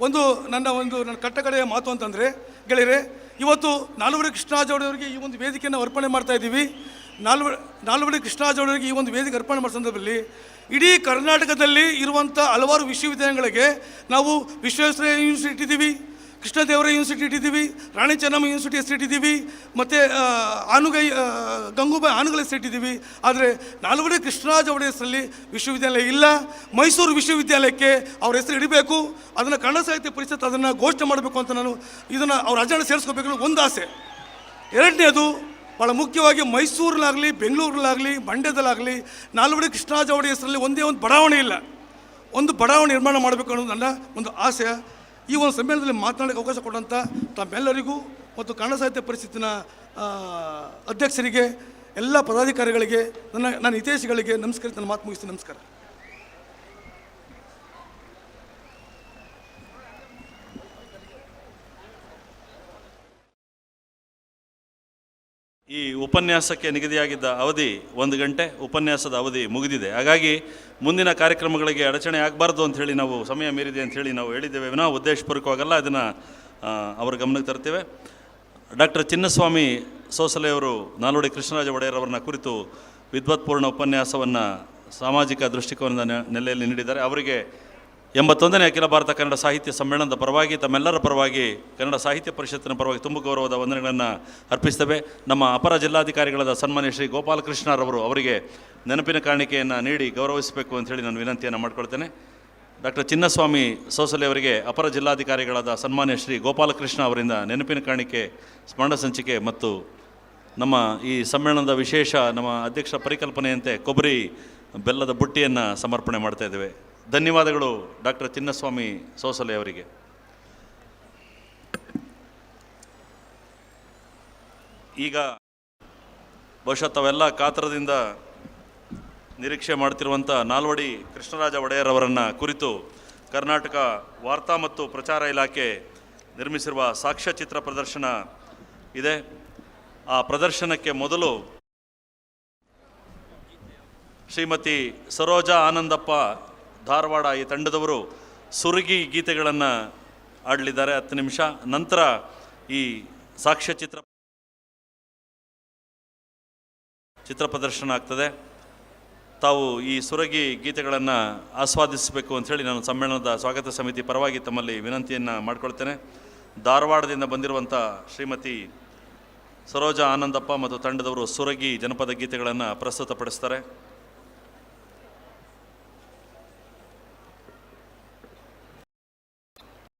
ಒಂದು ನನ್ನ ಒಂದು ನನ್ನ ಕಟ್ಟಕಡೆಯ ಮಾತು ಅಂತಂದರೆ, ಗೆಳೆಯರೆ, ಇವತ್ತು ನಾಲ್ವಡಿ ಕೃಷ್ಣರಾಜವರಿಗೆ ಈ ಒಂದು ವೇದಿಕೆಯನ್ನು ಅರ್ಪಣೆ ಮಾಡ್ತಾ ಇದ್ದೀವಿ. ನಾಲ್ವ ನಾಲ್ವಡಿ ಕೃಷ್ಣರಾಜವರಿಗೆ ಈ ಒಂದು ವೇದಿಕೆ ಅರ್ಪಣೆ ಮಾಡೋ ಸಂದರ್ಭದಲ್ಲಿ ಇಡೀ ಕರ್ನಾಟಕದಲ್ಲಿ ಇರುವಂಥ ಹಲವಾರು ವಿಶ್ವವಿದ್ಯಾಲಯಗಳಿಗೆ ನಾವು ವಿಶ್ವೇಶ್ವರಯ್ಯ ಯೂನಿವರ್ಸಿಟಿ ಇಟ್ಟಿದ್ದೀವಿ. ಕೃಷ್ಣದೇವರ ಯೂನಿವರ್ಸಿಟಿ ಇಟ್ಟಿದ್ದೀವಿ, ರಾಣಿ ಚೆನ್ನಮ್ಮ ಯೂನಿವರ್ಸಿಟಿ ಹೆಸರು ಇಟ್ಟಿದ್ದೀವಿ, ಮತ್ತು ಆನುಗೈ ಗಂಗೂಬಾಯಿ ಆನುಗಲ್ ಹೆಸರು ಇಟ್ಟಿದ್ದೀವಿ. ಆದರೆ ನಾಲ್ವಡೆ ಕೃಷ್ಣರಾಜ ಅವರ ಹೆಸರಲ್ಲಿ ವಿಶ್ವವಿದ್ಯಾಲಯ ಇಲ್ಲ. ಮೈಸೂರು ವಿಶ್ವವಿದ್ಯಾಲಯಕ್ಕೆ ಅವ್ರ ಹೆಸರು ಇಡಬೇಕು. ಅದನ್ನು ಕನ್ನಡ ಸಾಹಿತ್ಯ ಪರಿಷತ್ ಅದನ್ನು ಘೋಷಣೆ ಮಾಡಬೇಕು ಅಂತ ನಾನು ಇದನ್ನು ಅವ್ರ ಅಜಾಣ ಸೇರಿಸ್ಕೋಬೇಕು ಅನ್ನೋ ಒಂದು ಆಸೆ. ಎರಡನೇದು ಭಾಳ ಮುಖ್ಯವಾಗಿ ಮೈಸೂರಲ್ಲಾಗಲಿ ಬೆಂಗಳೂರಲ್ಲಾಗಲಿ ಮಂಡ್ಯದಲ್ಲಾಗಲಿ ನಾಲ್ವಡಿ ಕೃಷ್ಣರಾಜ ಅವರ ಹೆಸರಲ್ಲಿ ಒಂದೇ ಒಂದು ಬಡಾವಣೆ ಇಲ್ಲ. ಒಂದು ಬಡಾವಣೆ ನಿರ್ಮಾಣ ಮಾಡಬೇಕು ಅನ್ನೋದು ನನ್ನ ಒಂದು ಆಸೆ. ಈ ಒಂದು ಸಮ್ಮೇಳನದಲ್ಲಿ ಮಾತನಾಡೋಕ್ಕೆ ಅವಕಾಶ ಕೊಟ್ಟಂಥ ತಮ್ಮೆಲ್ಲರಿಗೂ ಮತ್ತು ಕನ್ನಡ ಸಾಹಿತ್ಯ ಪರಿಷತ್ತಿನ ಅಧ್ಯಕ್ಷರಿಗೆ, ಎಲ್ಲ ಪದಾಧಿಕಾರಿಗಳಿಗೆ ನನ್ನ ನನ್ನ ಹಿತೈಷಿಗಳಿಗೆ ನಮಸ್ಕರಿಸಿ, ನನ್ನ ಮಾತು ಮುಗಿಸಿ ನಮಸ್ಕಾರ. ಈ ಉಪನ್ಯಾಸಕ್ಕೆ ನಿಗದಿಯಾಗಿದ್ದ ಅವಧಿ ಒಂದು ಗಂಟೆ, ಉಪನ್ಯಾಸದ ಅವಧಿ ಮುಗಿದಿದೆ. ಹಾಗಾಗಿ ಮುಂದಿನ ಕಾರ್ಯಕ್ರಮಗಳಿಗೆ ಅಡಚಣೆ ಆಗಬಾರ್ದು ಅಂತ ಹೇಳಿ ನಾವು ಸಮಯ ಮೀರಿದೆ ಅಂತ ಹೇಳಿ ನಾವು ಹೇಳಿದ್ದೇವೆ. ವಿನಃ ಉದ್ದೇಶಪೂರ್ವಕವಾಗಲ್ಲ, ಅದನ್ನು ಅವರ ಗಮನಕ್ಕೆ ತರ್ತೇವೆ. ಡಾಕ್ಟರ್ ಚಿನ್ನಸ್ವಾಮಿ ಸೋಸಲೆಯವರು ನಾಲ್ವಡಿ ಕೃಷ್ಣರಾಜ ಒಡೆಯರ್ ಅವರನ್ನ ಕುರಿತು ವಿದ್ವತ್ಪೂರ್ಣ ಉಪನ್ಯಾಸವನ್ನು ಸಾಮಾಜಿಕ ದೃಷ್ಟಿಕೋನದ ನೆಲೆಯಲ್ಲಿ ನೀಡಿದ್ದಾರೆ. ಅವರಿಗೆ ಎಂಬತ್ತೊಂದನೇ ಅಖಿಲ ಭಾರತ ಕನ್ನಡ ಸಾಹಿತ್ಯ ಸಮ್ಮೇಳನದ ಪರವಾಗಿ, ತಮ್ಮೆಲ್ಲರ ಪರವಾಗಿ, ಕನ್ನಡ ಸಾಹಿತ್ಯ ಪರಿಷತ್ತಿನ ಪರವಾಗಿ ತುಂಬ ಗೌರವದ ವಂದನೆಗಳನ್ನು ಅರ್ಪಿಸ್ತೇವೆ. ನಮ್ಮ ಅಪರ ಜಿಲ್ಲಾಧಿಕಾರಿಗಳಾದ ಸನ್ಮಾನ್ಯ ಶ್ರೀ ಗೋಪಾಲಕೃಷ್ಣರವರು ಅವರಿಗೆ ನೆನಪಿನ ಕಾಣಿಕೆಯನ್ನು ನೀಡಿ ಗೌರವಿಸಬೇಕು ಅಂತೇಳಿ ನಾನು ವಿನಂತಿಯನ್ನು ಮಾಡ್ಕೊಳ್ತೇನೆ. ಡಾಕ್ಟರ್ ಚಿನ್ನಸ್ವಾಮಿ ಸೋಸಲೆ ಅವರಿಗೆ ಅಪರ ಜಿಲ್ಲಾಧಿಕಾರಿಗಳಾದ ಸನ್ಮಾನ್ಯ ಶ್ರೀ ಗೋಪಾಲಕೃಷ್ಣ ಅವರಿಂದ ನೆನಪಿನ ಕಾಣಿಕೆ, ಸ್ಮರಣ ಸಂಚಿಕೆ ಮತ್ತು ನಮ್ಮ ಈ ಸಮ್ಮೇಳನದ ವಿಶೇಷ ನಮ್ಮ ಅಧ್ಯಕ್ಷ ಪರಿಕಲ್ಪನೆಯಂತೆ ಕೊಬ್ಬರಿ ಬೆಲ್ಲದ ಬುಟ್ಟಿಯನ್ನು ಸಮರ್ಪಣೆ ಮಾಡ್ತಾ ಇದ್ದೇವೆ. ಧನ್ಯವಾದಗಳು ಡಾಕ್ಟರ್ ಚಿನ್ನಸ್ವಾಮಿ ಸೋಸಲೆ ಅವರಿಗೆ. ಈಗ ಬಹುಶಃ ತಾವೆಲ್ಲ ಕಾತರದಿಂದ ನಿರೀಕ್ಷೆ ಮಾಡ್ತಿರುವಂಥ ನಾಲ್ವಡಿ ಕೃಷ್ಣರಾಜ ಒಡೆಯರ್ ಅವರನ್ನು ಕುರಿತು ಕರ್ನಾಟಕ ವಾರ್ತಾ ಮತ್ತು ಪ್ರಚಾರ ಇಲಾಖೆ ನಿರ್ಮಿಸಿರುವ ಸಾಕ್ಷ್ಯಚಿತ್ರ ಪ್ರದರ್ಶನ ಇದೆ. ಆ ಪ್ರದರ್ಶನಕ್ಕೆ ಮೊದಲು ಶ್ರೀಮತಿ ಸರೋಜಾ ಆನಂದಪ್ಪ ಧಾರವಾಡ ಈ ತಂಡದವರು ಸುರುಗಿ ಗೀತೆಗಳನ್ನು ಆಡಲಿದ್ದಾರೆ. ಹತ್ತು ನಿಮಿಷ. ನಂತರ ಈ ಸಾಕ್ಷ್ಯಚಿತ್ರ ಚಿತ್ರ ಪ್ರದರ್ಶನ ಆಗ್ತದೆ. ತಾವು ಈ ಸುರಗಿ ಗೀತೆಗಳನ್ನು ಆಸ್ವಾದಿಸಬೇಕು ಅಂಥೇಳಿ ನಾನು ಸಮ್ಮೇಳನದ ಸ್ವಾಗತ ಸಮಿತಿ ಪರವಾಗಿ ತಮ್ಮಲ್ಲಿ ವಿನಂತಿಯನ್ನು ಮಾಡಿಕೊಳ್ತೇನೆ. ಧಾರವಾಡದಿಂದ ಬಂದಿರುವಂಥ ಶ್ರೀಮತಿ ಸರೋಜ ಆನಂದಪ್ಪ ಮತ್ತು ತಂಡದವರು ಸುರಗಿ ಜನಪದ ಗೀತೆಗಳನ್ನು ಪ್ರಸ್ತುತಪಡಿಸ್ತಾರೆ.